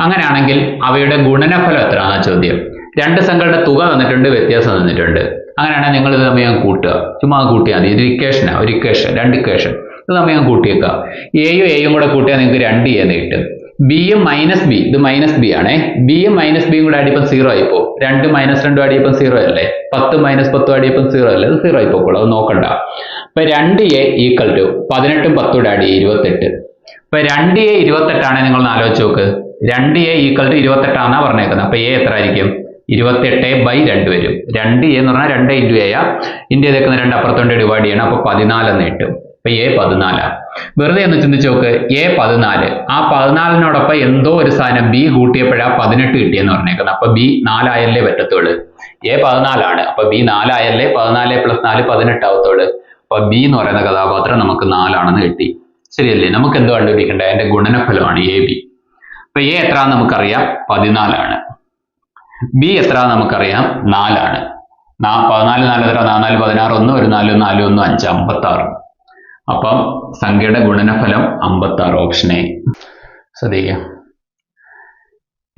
A: അങ്ങനെയാണെങ്കിൽ അവയുടെ ഗുണനഫലം ആ ചോദ്യം. രണ്ട് സംഖ്യകളുടെ തുക തന്നിട്ടുണ്ട് വ്യത്യാസം തന്നിട്ടുണ്ട്. അങ്ങനെയാണെങ്കിൽ നിങ്ങൾ ഇത് തമ്മിൽ കൂട്ടുക. ചുമ്മാ കൂട്ടിയാൽ മതി. ഇത് ഇക്വേഷനാണ് ഒരു ഇക്വേഷൻ രണ്ട് ഇക്വേഷൻ ഇത് തമ്മിൽ കൂട്ടിയേക്കുക. എയും എയും കൂടെ കൂട്ടിയാൽ നിങ്ങൾക്ക് രണ്ട് എന്ന് കിട്ടും. ബിയും മൈനസ് ബി ഇത് മൈനസ് ബി ആണേ. ബിയും മൈനസ് ബിയും കൂടെ അടിയപ്പം സീറോ ആയിപ്പോ. രണ്ട് മൈനസ് രണ്ടും അടിയപ്പം സീറോ അല്ലേ? പത്ത് മൈനസ് പത്തും അടിയപ്പം സീറോ അല്ലേ? അത് സീറോ ആയിപ്പോക്കോളൂ അത് നോക്കണ്ട. ഇപ്പൊ രണ്ട് എ ഈക്വൽ ടു പതിനെട്ടും പത്തും കൂടെ അടി ഇരുപത്തെട്ട്. ഇപ്പൊ രണ്ട് എ ഇരുപത്തെട്ടാണ് നിങ്ങൾ ആലോചിച്ച് നോക്ക്. രണ്ട് എ ഈക്വൽ ടു ഇരുപത്തെട്ടാന്നാ പറഞ്ഞേക്കുന്നത്. അപ്പൊ എ എത്ര ആയിരിക്കും? ഇരുപത്തെട്ട് ബൈ രണ്ട് വരും. രണ്ട് എ എന്ന് പറഞ്ഞാൽ രണ്ട് ഇന്റു എയാ ഇന്ത്യ നിൽക്കുന്ന രണ്ട് അപ്പുറത്തോണ്ട് ഡിവൈഡ് ചെയ്യണം. അപ്പൊ പതിനാലെന്ന് കിട്ടും. അപ്പൊ എ പതിനാലാണ് വെറുതെ ഒന്ന് ചിന്തിച്ച് നോക്ക്. എ പതിനാല്. ആ പതിനാലിനോടൊപ്പം എന്തോ ഒരു സാധനം ബി കൂട്ടിയപ്പോഴാ പതിനെട്ട് കിട്ടിയെന്ന് പറഞ്ഞേക്കുന്നത്. അപ്പൊ ബി നാലായല്ലേ പറ്റത്തുള്ളൂ. എ പതിനാലാണ്. അപ്പൊ ബി നാലായല്ലേ പതിനാല് പ്ലസ് നാല് പതിനെട്ട് ആവത്തുള്ളൂ. അപ്പൊ ബി എന്ന് പറയുന്ന കഥാപാത്രം നമുക്ക് നാലാണെന്ന് കിട്ടി. ശരിയല്ലേ? നമുക്ക് എന്തോ കണ്ടുപിടിക്കേണ്ടത് അതിന്റെ ഗുണനഫലമാണ് എ ബി അപ്പൊ എ എത്ര നമുക്കറിയാം? പതിനാലാണ്. ബി എത്ര നമുക്കറിയാം? നാലാണ്. പതിനാല് നാല് എത്ര? നാല് പതിനാറ് ഒന്ന് ഒരു നാല് നാല് ഒന്ന് അഞ്ച് അമ്പത്തി ആറ് അപ്പം സംഖ്യയുടെ ഗുണനഫലം അമ്പത്തി ആറ് ഓപ്ഷൻ എ ശ്രദ്ധിക്കുക.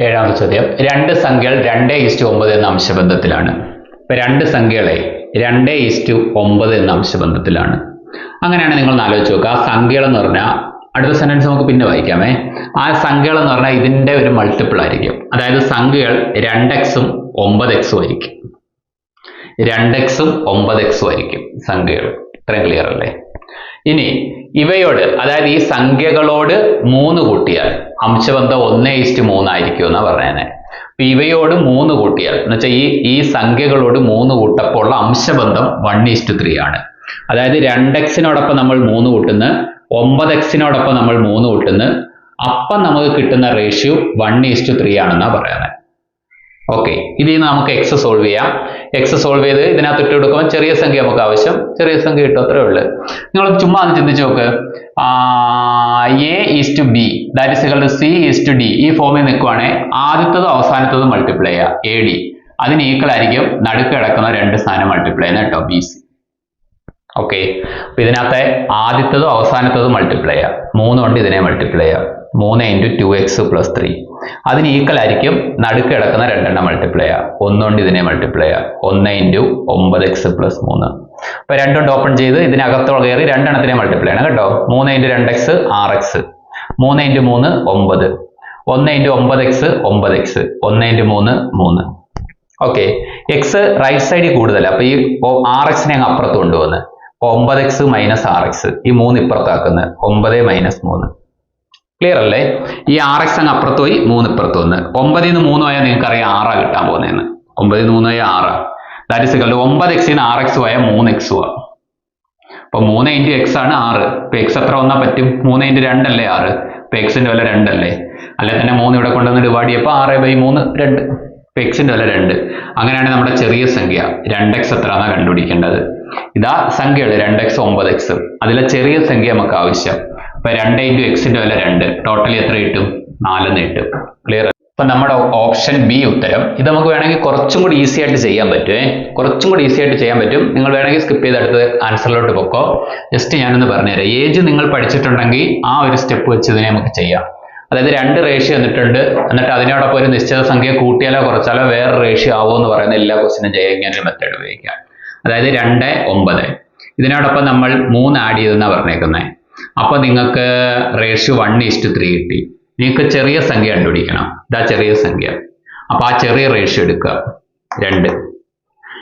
A: ഏഴാമത്തെ ചോദ്യം. രണ്ട് സംഖ്യകൾ രണ്ട് ഇസ്റ്റു ഒമ്പത് എന്ന അംശബന്ധത്തിലാണ്. ഇപ്പൊ രണ്ട് സംഖ്യകളെ രണ്ട് ഇസ്റ്റു ഒമ്പത് എന്ന അംശബന്ധത്തിലാണ്. അങ്ങനെയാണ് നിങ്ങൾ ആലോചിച്ച് നോക്കുക ആ സംഖ്യകൾ എന്ന് പറഞ്ഞാൽ അടുത്ത സെന്റൻസ് നമുക്ക് പിന്നെ വായിക്കാമേ. ആ സംഖ്യകൾ എന്ന് പറഞ്ഞാൽ ഇതിന്റെ ഒരു മൾട്ടിപ്പിൾ ആയിരിക്കും. അതായത് സംഖ്യകൾ രണ്ട് എക്സും ഒമ്പത് എക്സും ആയിരിക്കും. രണ്ട് എക്സും ഒമ്പത് എക്സും ആയിരിക്കും സംഖ്യകൾ. ഇത്രയും ക്ലിയർ അല്ലേ? ഇനി ഇവയോട് അതായത് ഈ സംഖ്യകളോട് മൂന്ന് കൂട്ടിയാൽ അംശബന്ധം ഒന്ന് ഇസ്റ്റ് മൂന്നായിരിക്കും എന്നാ പറഞ്ഞേനെ അപ്പൊ ഇവയോട് മൂന്ന് കൂട്ടിയാൽ എന്ന് വെച്ചാൽ ഈ ഈ സംഖ്യകളോട് മൂന്ന് കൂട്ടപ്പോൾ ഉള്ള അംശബന്ധം വൺ ഈസ്റ്റ് ത്രീ ആണ്. അതായത് രണ്ട് എക്സിനോടൊപ്പം നമ്മൾ മൂന്ന് കൂട്ടുന്നു ഒമ്പത് എക്സിനോടൊപ്പം നമ്മൾ മൂന്ന് കൂട്ടുന്നു അപ്പം നമുക്ക് കിട്ടുന്ന ratio one is to three ആണെന്നാ പറയുന്നത് ഓക്കെ ഇതിൽ നിന്ന് നമുക്ക് എക്സ് സോൾവ് ചെയ്യാം. എക്സ് സോൾവ് ചെയ്ത് ഇതിനകത്ത് ഇട്ട് കൊടുക്കുമ്പോൾ ചെറിയ സംഖ്യ നമുക്ക് ആവശ്യം. ചെറിയ സംഖ്യ കിട്ടും അത്രേ ഉള്ളൂ. നിങ്ങൾ ചുമ്മാ ഒന്ന് ചിന്തിച്ച് നോക്ക്. A is to b that is to c is to d ഈ ഫോമിൽ നിൽക്കുവാണെങ്കിൽ ആദ്യത്തതും അവസാനത്തതും മൾട്ടിപ്ലൈ ചെയ്യുക. എ ഡി അതിന് ഈക്വൽ ആയിരിക്കും നടുക്ക് കിടക്കുന്ന രണ്ട് സ്ഥാനം മൾട്ടിപ്ലൈ ചെയ്യുന്ന കേട്ടോ ബി സി ഓക്കെ അപ്പൊ ഇതിനകത്തെ ആദ്യത്തതും അവസാനത്തതും മൾട്ടിപ്ലൈ ചെയ്യാം മൂന്ന് കൊണ്ട് ഇതിനെ മൾട്ടിപ്ലൈ ചെയ്യാം മൂന്ന് into two x plus three. അതിന് ഈക്വൽ ആയിരിക്കും നടുക്ക് കിടക്കുന്ന രണ്ടെണ്ണം മൾട്ടിപ്ലൈ ചെയ്യുക. ഒന്നുകൊണ്ട് ഇതിനെ മൾട്ടിപ്ലൈ ചെയ്യുക. ഒന്ന് ഇന്റു ഒമ്പത് എക്സ് പ്ലസ് മൂന്ന്. അപ്പൊ രണ്ടും ഓപ്പൺ ചെയ്ത് ഇതിനകത്തോളം കയറി രണ്ടെണ്ണത്തിനെ മൾട്ടിപ്ലൈ ചെയ്യണം കേട്ടോ. മൂന്ന് ഇന്റു രണ്ട് എക്സ് ആറ് എക്സ്. മൂന്ന് ഇന്റു മൂന്ന് ഒമ്പത്. ഒന്ന് ഇന്റു ഒമ്പത് എക്സ് ഒമ്പത് എക്സ്. ഒന്ന് ഇന്റു മൂന്ന് മൂന്ന്. ഓക്കെ എക്സ് റൈറ്റ് സൈഡിൽ കൂടുതൽ അപ്പോൾ ഈ ആർ എക്സിനെ അങ്ങ് അപ്പുറത്ത് അപ്പൊ ഒമ്പത് എക്സ് മൈനസ് ആർ എക്സ്. ഈ മൂന്ന് ഇപ്പുറത്താക്കുന്നത് ഒമ്പത് മൈനസ് മൂന്ന്. ക്ലിയർ അല്ലേ? ഈ ആർ എക്സ് അങ്ങ് അപ്പുറത്ത് പോയി മൂന്ന് ഇപ്പുറത്ത് വന്ന്. ഒമ്പതിൽ നിന്ന് നിങ്ങൾക്ക് അറിയാം ആറാ കിട്ടാൻ പോകുന്നതെന്ന് ഒമ്പതിൽ നിന്ന് പോയാൽ ആറാ ദാറ്റ് ഇസ് ഇക്വൽ ഒമ്പത് എക്സിന് ആർ എക്സ് പോയാൽ മൂന്ന് എക്സ് പോവാ. അപ്പൊ മൂന്ന് ഇന്റു എക്സ് ആണ് ആറ് ഇപ്പൊ എക്സ് എത്ര വന്നാൽ പറ്റും? മൂന്ന് ഇന്റു രണ്ടല്ലേ ആറ് ഇപ്പൊ എക്സിന്റെ വില രണ്ടല്ലേ അല്ലെ? തന്നെ മൂന്ന് ഇവിടെ കൊണ്ടുവന്ന് ഡിവൈഡ് ചെയ്യപ്പോൾ ആറ് ബൈ മൂന്ന് രണ്ട്. ഇപ്പൊ എക്സിന്റെ വില രണ്ട്. അങ്ങനെയാണ് നമ്മുടെ ചെറിയ സംഖ്യ. രണ്ട് എക്സ് എത്രയാണെന്നാ കണ്ടുപിടിക്കേണ്ടത്. ഇതാ സംഖ്യകൾ രണ്ട് എക്സ് ഒമ്പത് എക്സ് അതിലെ ചെറിയ സംഖ്യ നമുക്ക് ആവശ്യം. അപ്പൊ രണ്ട് ഇന്റു എക്സിന്റെ വില രണ്ട്. ടോട്ടലി എത്ര കിട്ടും? നാലെന്ന് കിട്ടും. ക്ലിയർ അപ്പൊ നമ്മുടെ ഓപ്ഷൻ ബി ഉത്തരം. ഇത് നമുക്ക് വേണമെങ്കിൽ കുറച്ചും കൂടി ഈസി ആയിട്ട് ചെയ്യാൻ പറ്റുമേ കുറച്ചും കൂടി ഈസി ആയിട്ട് ചെയ്യാൻ പറ്റും. നിങ്ങൾ വേണമെങ്കിൽ സ്കിപ്പ് ചെയ്തെടുത്ത് ആൻസറിലോട്ട് പൊക്കോ. ജസ്റ്റ് ഞാനൊന്ന് പറഞ്ഞുതരാം. ഏജ് നിങ്ങൾ പഠിച്ചിട്ടുണ്ടെങ്കിൽ ആ ഒരു സ്റ്റെപ്പ് വെച്ച് ഇതിനെ നമുക്ക് ചെയ്യാം. അതായത് രണ്ട് റേഷ്യോ എന്നിട്ടുണ്ട് എന്നിട്ട് അതിനോടൊപ്പം ഒരു നിശ്ചിത സംഖ്യ കൂട്ടിയാലോ കുറച്ചാലോ വേറെ റേഷ്യോ ആവോ എന്ന് പറയുന്ന എല്ലാ ക്വസ്റ്റിനും ചെയ്യാൻ മെത്തേഡ് ഉപയോഗിക്കാം. അതായത് രണ്ട് ഒമ്പത്. ഇതിനോടൊപ്പം നമ്മൾ മൂന്ന് ആഡ് ചെയ്തെന്നാണ് പറഞ്ഞേക്കുന്നത് അപ്പൊ നിങ്ങൾക്ക് റേഷ്യോ വൺ ഈസ്റ്റ് ത്രീ കിട്ടി. നിങ്ങൾക്ക് ചെറിയ സംഖ്യ കണ്ടുപിടിക്കണം. ഇതാ ചെറിയ സംഖ്യ. അപ്പൊ ആ ചെറിയ റേഷ്യോ എടുക്കുക. രണ്ട്.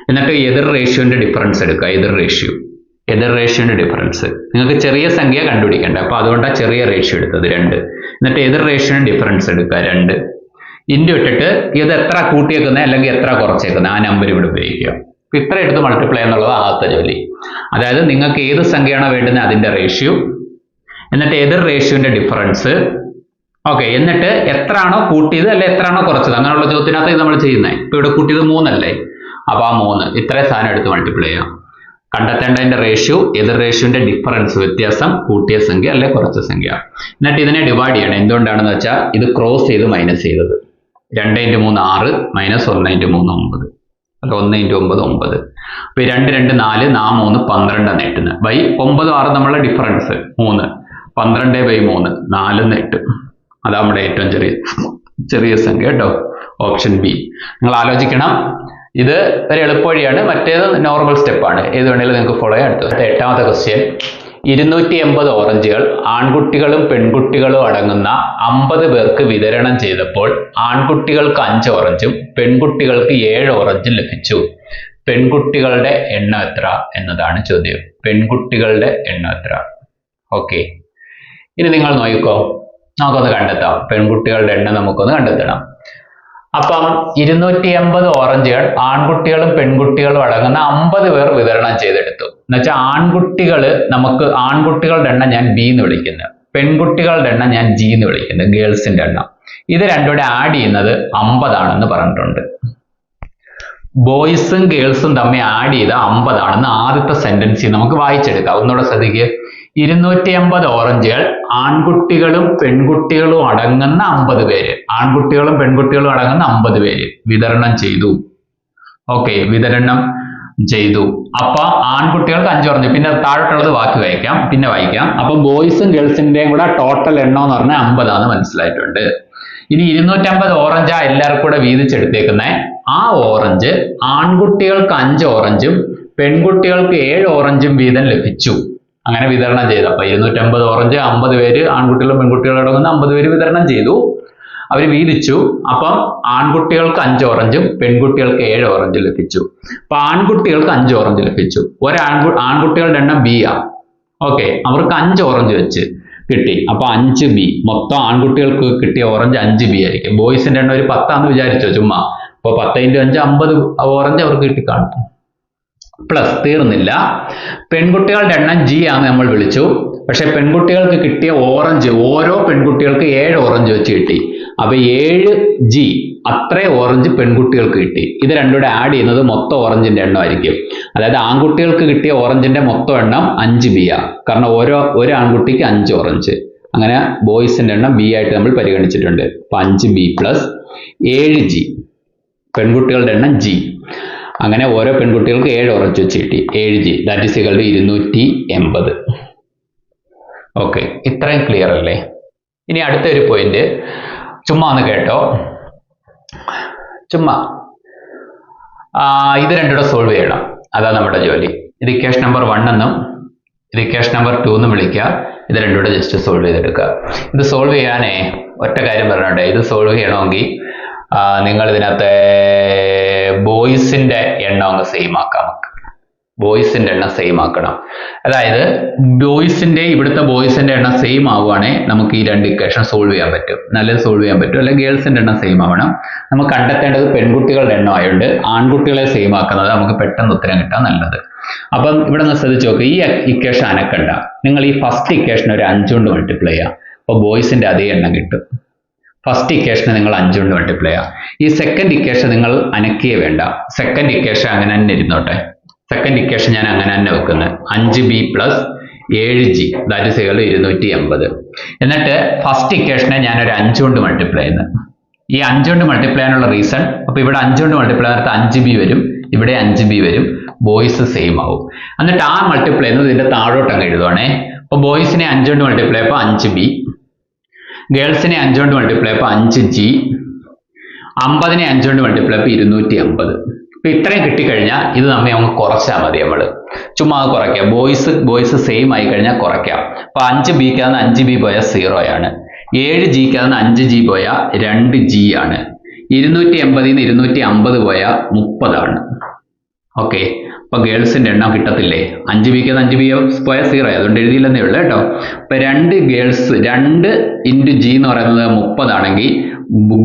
A: എന്നിട്ട് എതിർ റേഷ്യോന്റെ ഡിഫറൻസ് എടുക്കുക. എതിർ റേഷ്യോ എതിർ റേഷ്യോന്റെ ഡിഫറൻസ് നിങ്ങൾക്ക് ചെറിയ സംഖ്യ കണ്ടുപിടിക്കണ്ട. അപ്പൊ അതുകൊണ്ടാണ് ചെറിയ റേഷ്യോ എടുത്തത് രണ്ട്. എന്നിട്ട് എതിർ റേഷ്യോന്റെ ഡിഫറൻസ് എടുക്കുക. രണ്ട്. ഇൻഡു ഇട്ടിട്ട് ഇത് എത്ര കൂട്ടിയേക്കുന്നത് അല്ലെങ്കിൽ എത്ര കുറച്ചേക്കുന്നത് ആ നമ്പർ ഇവിടെ ഉപയോഗിക്കുക. അപ്പൊ ഇത്ര എടുത്ത് മൾട്ടിപ്ലൈ എന്നുള്ളത് ആദ്യത്തെ ജോലി. അതായത് നിങ്ങൾക്ക് ഏത് സംഖ്യയാണോ വേണ്ടുന്നത് അതിന്റെ റേഷ്യോ എന്നിട്ട് എതിർ റേഷ്യോന്റെ ഡിഫറൻസ് ഓക്കെ എന്നിട്ട് എത്രയാണോ കൂട്ടിയത് അല്ലെ എത്രയാണോ കുറച്ചത്? അങ്ങനെയുള്ള ചോദ്യത്തിനകത്ത് നമ്മൾ ചെയ്യുന്നത് ഇപ്പൊ ഇവിടെ കൂട്ടിയത് മൂന്നല്ലേ? അപ്പൊ ആ മൂന്ന്. ഇത്രയും സാധനം എടുത്ത് മൾട്ടിപ്ലൈ ചെയ്യാം. കണ്ടെത്തേണ്ടതിന്റെ റേഷ്യോ എതിർ റേഷ്യോന്റെ ഡിഫറൻസ് വ്യത്യാസം കൂട്ടിയ സംഖ്യ അല്ലെ കുറച്ച സംഖ്യ. എന്നിട്ട് ഇതിനെ ഡിവൈഡ് ചെയ്യണം. എന്തുകൊണ്ടാണെന്ന് വെച്ചാൽ ഇത് ക്രോസ് ചെയ്ത് മൈനസ് ചെയ്തത്. രണ്ട് ഇന്റു മൂന്ന് ആറ് മൈനസ് ഒന്ന് ഇന്റു മൂന്ന് ഒമ്പത്. അല്ല ഒന്ന് ഇന്റു ഒമ്പത് ഒമ്പത്. അപ്പൊ ഈ രണ്ട് രണ്ട് നാല് നാ മൂന്ന് പന്ത്രണ്ടാണ് എട്ടുന്നത് ബൈ ഒമ്പത് ആറ് നമ്മളെ ഡിഫറൻസ് മൂന്ന്. പന്ത്രണ്ട് ബൈ മൂന്ന് നാലെന്ന് എട്ട് അതാ നമ്മുടെ ഏറ്റവും ചെറിയ ചെറിയ സംഖ്യ കേട്ടോ. ഓപ്ഷൻ ബി നിങ്ങൾ ആലോചിക്കണം. ഇത് ഒരു എളുപ്പവഴിയാണ്. മറ്റേത് നോർമൽ സ്റ്റെപ്പാണ് ഏത് വേണേലും നിങ്ങൾക്ക് ഫോളോ ചെയ്യാം. അടുത്തത് എട്ടാമത്തെ ക്വസ്റ്റ്യൻ ഇരുന്നൂറ്റി എൺപത് ഓറഞ്ചുകൾ ആൺകുട്ടികളും പെൺകുട്ടികളും അടങ്ങുന്ന അമ്പത് പേർക്ക് വിതരണം ചെയ്തപ്പോൾ ആൺകുട്ടികൾക്ക് അഞ്ച് ഓറഞ്ചും പെൺകുട്ടികൾക്ക് ഏഴ് ഓറഞ്ചും ലഭിച്ചു. പെൺകുട്ടികളുടെ എണ്ണം എത്ര എന്നതാണ് ചോദ്യം. പെൺകുട്ടികളുടെ എണ്ണം എത്ര? ഓക്കെ ഇനി നിങ്ങൾ നോക്കിക്കോ. നമുക്കൊന്ന് കണ്ടെത്താം. പെൺകുട്ടികളുടെ എണ്ണം നമുക്കൊന്ന് കണ്ടെത്തണം. അപ്പം ഇരുന്നൂറ്റി എൺപത് ഓറഞ്ചുകൾ ആൺകുട്ടികളും പെൺകുട്ടികളും അടങ്ങുന്ന അമ്പത് പേർ വിതരണം ചെയ്തെടുത്തു. എന്നുവെച്ചാൽ ആൺകുട്ടികൾ നമുക്ക് ആൺകുട്ടികളുടെ എണ്ണം ഞാൻ ബി എന്ന് വിളിക്കുന്നു. പെൺകുട്ടികളുടെ എണ്ണം ഞാൻ ജി എന്ന് വിളിക്കുന്നു. ഗേൾസിന്റെ എണ്ണം. ഇത് രണ്ടുകൂടെ ആഡ് ചെയ്യുന്നത് അമ്പതാണെന്ന് പറഞ്ഞിട്ടുണ്ട്. ബോയ്സും ഗേൾസും തമ്മിൽ ആഡ് ചെയ്ത അമ്പതാണെന്ന് ആദ്യത്തെ സെന്റൻസിൽ നമുക്ക് വായിച്ചെടുക്കാം. ഒന്നുകൂടെ ശ്രദ്ധിക്കുക ഇരുന്നൂറ്റി അമ്പത് ഓറഞ്ചുകൾ ആൺകുട്ടികളും പെൺകുട്ടികളും അടങ്ങുന്ന അമ്പത് പേര്. ആൺകുട്ടികളും പെൺകുട്ടികളും അടങ്ങുന്ന അമ്പത് പേര്. വിതരണം ചെയ്തു. ഓക്കെ വിതരണം ചെയ്തു. അപ്പൊ ആൺകുട്ടികൾക്ക് അഞ്ച് ഓറഞ്ച് പിന്നെ താഴോട്ടുള്ളത് വാക്ക് വായിക്കാം. പിന്നെ വായിക്കാം. അപ്പൊ ബോയ്സും ഗേൾസിന്റെയും കൂടെ ടോട്ടൽ എണ്ണം എന്ന് പറഞ്ഞാൽ അമ്പതാന്ന് മനസ്സിലായിട്ടുണ്ട്. ഇനി ഇരുന്നൂറ്റമ്പത് ഓറഞ്ചാ എല്ലാവർക്കും കൂടെ വീതിച്ചെടുത്തേക്കുന്നത് ആ ഓറഞ്ച് ആൺകുട്ടികൾക്ക് അഞ്ച് ഓറഞ്ചും പെൺകുട്ടികൾക്ക് ഏഴ് ഓറഞ്ചും വീതം ലഭിച്ചു. അങ്ങനെ വിതരണം ചെയ്തു. അപ്പൊ ഇരുന്നൂറ്റമ്പത് ഓറഞ്ച് അമ്പത് പേര് ആൺകുട്ടികളും പെൺകുട്ടികളും അടങ്ങുന്ന അമ്പത് പേര് വിതരണം ചെയ്തു. അവർ വീതിച്ചു. അപ്പം ആൺകുട്ടികൾക്ക് അഞ്ച് ഓറഞ്ചും പെൺകുട്ടികൾക്ക് ഏഴ് ഓറഞ്ച് ലഭിച്ചു. അപ്പൊ ആൺകുട്ടികൾക്ക് അഞ്ച് ഓറഞ്ച് ലഭിച്ചു. ഒരാൺകു ആൺകുട്ടികളുടെ എണ്ണം ബി ആ ഓക്കെ. അവർക്ക് അഞ്ച് ഓറഞ്ച് വെച്ച്. കിട്ടി. അപ്പൊ അഞ്ച് ബി. മൊത്തം ആൺകുട്ടികൾക്ക് കിട്ടിയ ഓറഞ്ച് അഞ്ച് ബി ആയിരിക്കും. ബോയ്സിന്റെ എണ്ണം ഒരു പത്താന്ന് വിചാരിച്ചോ ചുമ്മാ. അപ്പൊ പത്ത് ഇന്റു അഞ്ച് അമ്പത് ഓറഞ്ച് അവർക്ക് കിട്ടി കാണും പ്ലസ് തീർന്നില്ല. പെൺകുട്ടികളുടെ എണ്ണം ജി ആണ് നമ്മൾ വിളിച്ചു. പക്ഷെ പെൺകുട്ടികൾക്ക് കിട്ടിയ ഓറഞ്ച് ഓരോ പെൺകുട്ടികൾക്ക് ഏഴ് ഓറഞ്ച് വെച്ച് കിട്ടി. അപ്പൊ ഏഴ് ജി അത്രേ ഓറഞ്ച് പെൺകുട്ടികൾക്ക് കിട്ടി. ഇത് രണ്ടുകൂടെ ആഡ് ചെയ്യുന്നത് മൊത്തം ഓറഞ്ചിന്റെ എണ്ണം ആയിരിക്കും. അതായത് ആൺകുട്ടികൾക്ക് കിട്ടിയ ഓറഞ്ചിന്റെ മൊത്തം എണ്ണം അഞ്ച് ബി ആ. കാരണം ഓരോ ഒരു ആൺകുട്ടിക്ക് അഞ്ച് ഓറഞ്ച് അങ്ങനെ ബോയ്സിന്റെ എണ്ണം ബി ആയിട്ട് നമ്മൾ പരിഗണിച്ചിട്ടുണ്ട്. അപ്പൊ അഞ്ച് ബി പ്ലസ് ഏഴ് ജി പെൺകുട്ടികളുടെ എണ്ണം ജി അങ്ങനെ ഓരോ പെൺകുട്ടികൾക്ക് ഏഴ് ഓറഞ്ച് വെച്ച് കിട്ടി. ഏഴ് ജി ദാറ്റ് ഈസ് ഇകളുടെ ഇരുന്നൂറ്റി എൺപത്. ഓക്കെ ഇത്രയും ക്ലിയർ അല്ലേ? ഇനി അടുത്തൊരു പോയിന്റ് ചുമ്മാ ഒന്ന് കേട്ടോ. ചുമ്മാ. ആ, ഇത് രണ്ടുകൂടെ സോൾവ് ചെയ്യണം. അതാ നമ്മുടെ ജോലി. ഇത് ഇക്വേഷൻ നമ്പർ വൺ എന്നും ഇത് ഇക്വേഷൻ നമ്പർ ടു എന്നും വിളിക്കുക. ഇത് രണ്ടുകൂടെ ജസ്റ്റ് സോൾവ് ചെയ്തെടുക്കുക. ഇത് സോൾവ് ചെയ്യാനേ ഒറ്റ കാര്യം പറഞ്ഞോട്ടെ. ഇത് സോൾവ് ചെയ്യണമെങ്കിൽ നിങ്ങൾ ഇതിനകത്തെ ബോയ്സിന്റെ എണ്ണം അങ്ങ് സെയിം ആക്കാം നമുക്ക്. ബോയ്സിന്റെ എണ്ണം സെയിം ആക്കണം. അതായത് ബോയ്സിന്റെ ഇവിടുത്തെ ബോയ്സിന്റെ എണ്ണം സെയിം ആവുകയാണെങ്കിൽ നമുക്ക് ഈ രണ്ട് ഇക്വേഷൻ സോൾവ് ചെയ്യാൻ പറ്റും. നല്ലത് സോൾവ് ചെയ്യാൻ പറ്റും. അല്ലെങ്കിൽ ഗേൾസിന്റെ എണ്ണം സെയിം ആവണം. നമുക്ക് കണ്ടെത്തേണ്ടത് പെൺകുട്ടികളുടെ എണ്ണം ആയതുകൊണ്ട് ആൺകുട്ടികളെ സെയിം ആക്കുന്നത് നമുക്ക് പെട്ടെന്ന് ഉത്തരം കിട്ടാൻ നല്ലത്. അപ്പം ഇവിടെ നിന്ന് ശ്രദ്ധിച്ച് നോക്കുക ഈ ഇക്വേഷൻ അനക്കണ്ട. നിങ്ങൾ ഈ ഫസ്റ്റ് ഇക്വേഷൻ ഒരു അഞ്ചുകൊണ്ട് മൾട്ടിപ്ലൈ ചെയ്യുക അപ്പോൾ ബോയ്സിന്റെ അതേ എണ്ണം കിട്ടും. ഫസ്റ്റ് ഇക്വേഷനെ നിങ്ങൾ അഞ്ചുകൊണ്ട് മൾട്ടിപ്ലൈ ചെയ്യാം. ഈ സെക്കൻഡ് ഇക്വേഷൻ നിങ്ങൾ അനക്കിയേ വേണ്ട. സെക്കൻഡ് ഇക്വേഷൻ അങ്ങനെ തന്നെ ഇരുന്നോട്ടെ. സെക്കൻഡ് ഇക്വേഷൻ ഞാൻ അങ്ങനെ തന്നെ വെക്കുന്നത് അഞ്ച് ബി പ്ലസ് ഏഴ് ജി ദാറ്റ് ഇസ് ഇരുന്നൂറ്റി എൺപത് എന്നിട്ട് ഫസ്റ്റ് ഇക്വേഷനെ ഞാൻ ഒരു അഞ്ചുകൊണ്ട് മൾട്ടിപ്ലൈ ചെയ്യുന്നത് ഈ അഞ്ചുകൊണ്ട് മൾട്ടിപ്ലൈ ചെയ്യാനുള്ള റീസൺ അപ്പൊ ഇവിടെ അഞ്ചുകൊണ്ട് മൾട്ടിപ്ലൈ നേരത്തെ അഞ്ച് ബി വരും. ഇവിടെ അഞ്ച് ബി വരും. ബോയ്സ് സെയിം ആവും. എന്നിട്ട് ആ മൾട്ടിപ്ലൈ ചെയ്യുന്നത് ഇതിന്റെ താഴോട്ട് അങ്ങ് എഴുതുവാണേ. അപ്പൊ ബോയ്സിനെ അഞ്ചുകൊണ്ട് മൾട്ടിപ്ലൈ ചെയ്യുമ്പോൾ അഞ്ച് ബി ഗേൾസിനെ അഞ്ചുകൊണ്ട് മൾട്ടിപ്ലൈ ചെയ്യുമ്പോൾ അഞ്ച് ജി അമ്പതിനെ അഞ്ചുകൊണ്ട് മൾട്ടിപ്ലൈ ചെയ്യുമ്പോൾ ഇരുന്നൂറ്റി അമ്പത് ഇപ്പൊ ഇത്രയും കിട്ടിക്കഴിഞ്ഞാൽ ഇത് നമ്മെ അങ്ങ് കുറച്ചാൽ മതി നമ്മൾ ചുമ്മാ കുറയ്ക്കാം. ബോയ്സ് ബോയ്സ് സെയിം ആയി കഴിഞ്ഞാൽ കുറയ്ക്കാം. അപ്പൊ അഞ്ച് ബിക്കാന്ന് അഞ്ച് ബി പോയാൽ സീറോ ആണ്. ഏഴ് ജിക്കാന്ന് അഞ്ച് ജി പോയാൽ രണ്ട് ജി ആണ്. ഇരുന്നൂറ്റി എൺപതിൽ നിന്ന് ഇരുന്നൂറ്റി അമ്പത് പോയാൽ മുപ്പതാണ്. ഓക്കെ അപ്പൊ ഗേൾസിന്റെ എണ്ണം കിട്ടത്തില്ലേ? അഞ്ച് ബിക്ക് അഞ്ച് ബി പോയാൽ സീറോ അതുകൊണ്ട് എഴുതിയില്ലെന്നേ ഉള്ളൂ കേട്ടോ. അപ്പൊ രണ്ട് ഗേൾസ് രണ്ട് ഇന്റു ജി എന്ന് പറയുന്നത് മുപ്പതാണെങ്കിൽ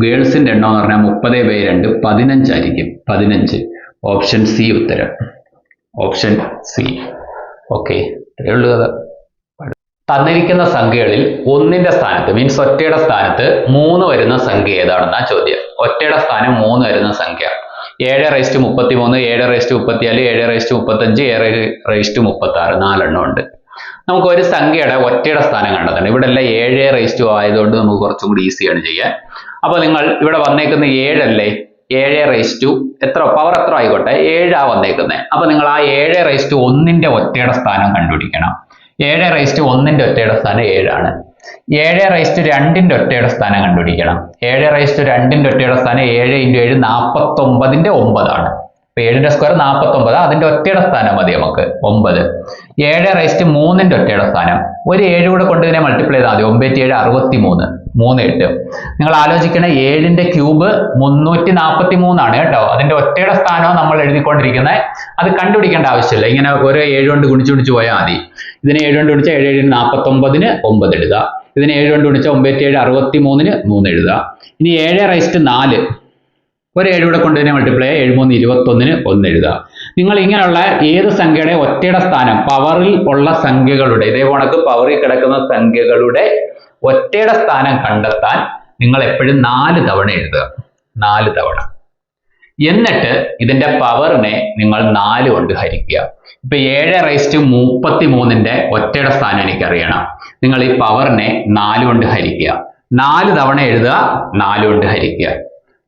A: ഗേൾസിന്റെ എണ്ണം എന്ന് പറഞ്ഞാൽ മുപ്പത് ബൈ രണ്ട് പതിനഞ്ചായിരിക്കും പതിനഞ്ച്. ഓപ്ഷൻ സി ഉത്തരം. ഓപ്ഷൻ സി ഓക്കെ ഇത്രയേ തന്നിരിക്കുന്ന സംഖ്യകളിൽ ഒന്നിന്റെ സ്ഥാനത്ത് മീൻസ് ഒറ്റയുടെ സ്ഥാനത്ത് മൂന്ന് വരുന്ന സംഖ്യ ഏതാണെന്നാ ചോദ്യം. ഒറ്റയുടെ സ്ഥാനം മൂന്ന് വരുന്ന സംഖ്യ. ഏഴ് റേസ്റ്റ് മുപ്പത്തി മൂന്ന് ഏഴ് റേസ്റ്റ് മുപ്പത്തിനാല് ഏഴ് റേസ്റ്റ് മുപ്പത്തഞ്ച് ഏഴ് റേസ്റ്റ് മുപ്പത്തി ആറ് നാലെണ്ണം ഉണ്ട്. നമുക്ക് ഒരു സംഖ്യയുടെ ഒറ്റയുടെ സ്ഥാനം കണ്ടെത്തണം. ഇവിടെ എല്ലാം ഏഴ് റേസ്റ്റ് ആയതുകൊണ്ട് നമുക്ക് കുറച്ചും കൂടി ഈസിയാണ് ചെയ്യാൻ. അപ്പൊ നിങ്ങൾ ഇവിടെ വന്നേക്കുന്ന ഏഴല്ലേ? ഏഴ് റേസ്റ്റു എത്ര? പവർ എത്ര ആയിക്കോട്ടെ? ഏഴാ വന്നേക്കുന്നത് അപ്പൊ നിങ്ങൾ ആ ഏഴ് റേസ്റ്റ് ഒന്നിന്റെ ഒറ്റയുടെ സ്ഥാനം കണ്ടുപിടിക്കണം. ഏഴ് റേസ്റ്റ് ഒന്നിന്റെ ഒറ്റയുടെ സ്ഥാനം ഏഴാണ്. ഏഴ് റേസ്റ്റ് രണ്ടിന്റെ ഒറ്റയുടെ സ്ഥാനം കണ്ടുപിടിക്കണം. ഏഴ് റേസ്റ്റ് രണ്ടിന്റെ ഒറ്റയുടെ സ്ഥാനം ഏഴ് ഇന്റു ഏഴ് നാൽപ്പത്തൊമ്പതിന്റെ ഒമ്പതാണ്. അപ്പൊ ഏഴിന്റെ സ്ക്വയർ നാൽപ്പത്തൊമ്പത് അതിന്റെ ഒറ്റയുടെ സ്ഥാനം മതി നമുക്ക്. ഒമ്പത്. ഏഴ് റേസ്റ്റ് മൂന്നിന്റെ ഒറ്റയുടെ സ്ഥാനം. ഒരു ഏഴ് കൂടെ കൊണ്ട് ഇതിനെ മൾട്ടിപ്ലൈ ചെയ്താൽ മതി. ഒമ്പത്തി ഏഴ് അറുപത്തി മൂന്ന് മൂന്ന് എട്ട്. നിങ്ങൾ ആലോചിക്കണേ ഏഴിന്റെ ക്യൂബ് മുന്നൂറ്റി നാൽപ്പത്തി മൂന്നാണ് കേട്ടോ. അതിന്റെ ഒറ്റയുടെ സ്ഥാനം നമ്മൾ എഴുതിക്കൊണ്ടിരിക്കുന്നത്. അത് കണ്ടുപിടിക്കേണ്ട ആവശ്യമില്ല. ഇങ്ങനെ ഓരോ ഏഴ് കൊണ്ട് ഗുണിച്ചു ഗുണിച്ചു പോയാൽ മതി. ഇതിനെ ഏഴ് കൊണ്ട് ഗുണിച്ചാൽ ഏഴ് ഏഴ് നാൽപ്പത്തൊമ്പതിന് ഒമ്പത് എഴുതുക. ഇതിനെ ഏഴ് കൊണ്ട് ഗുണിച്ചാൽ ഒമ്പത്തി ഏഴ് അറുപത്തി മൂന്നിന് മൂന്ന് എഴുതുക. ഇനി ഏഴ് റൈസ്റ്റ് നാല്. ഒരു ഏഴ് കൂടെ കൊണ്ടുവരുന്ന മൾട്ടിപ്ലൈ ഏഴ് മൂന്ന് ഇരുപത്തൊന്നിന് ഒന്ന് എഴുതുക. നിങ്ങൾ ഇങ്ങനെയുള്ള ഏത് സംഖ്യയുടെ ഒറ്റയുടെ സ്ഥാനം പവറിൽ ഉള്ള സംഖ്യകളുടെ ഇതേ കണക്ക് പവറിൽ കിടക്കുന്ന സംഖ്യകളുടെ ഒറ്റയുടെ സ്ഥാനം കണ്ടെത്താൻ നിങ്ങൾ എപ്പോഴും നാല് തവണ എഴുതുക. നാല് തവണ. എന്നിട്ട് ഇതിന്റെ പവറിനെ നിങ്ങൾ നാല് കൊണ്ട് ഹരിക്കുക. ഇപ്പൊ ഏഴ് റൈസ്റ്റ് മുപ്പത്തി മൂന്നിന്റെ ഒറ്റയുടെ സ്ഥാനം എനിക്കറിയണം. നിങ്ങൾ ഈ പവറിനെ നാല് കൊണ്ട് ഹരിക്കുക. നാല് തവണ എഴുതുക നാല് കൊണ്ട് ഹരിക്കുക.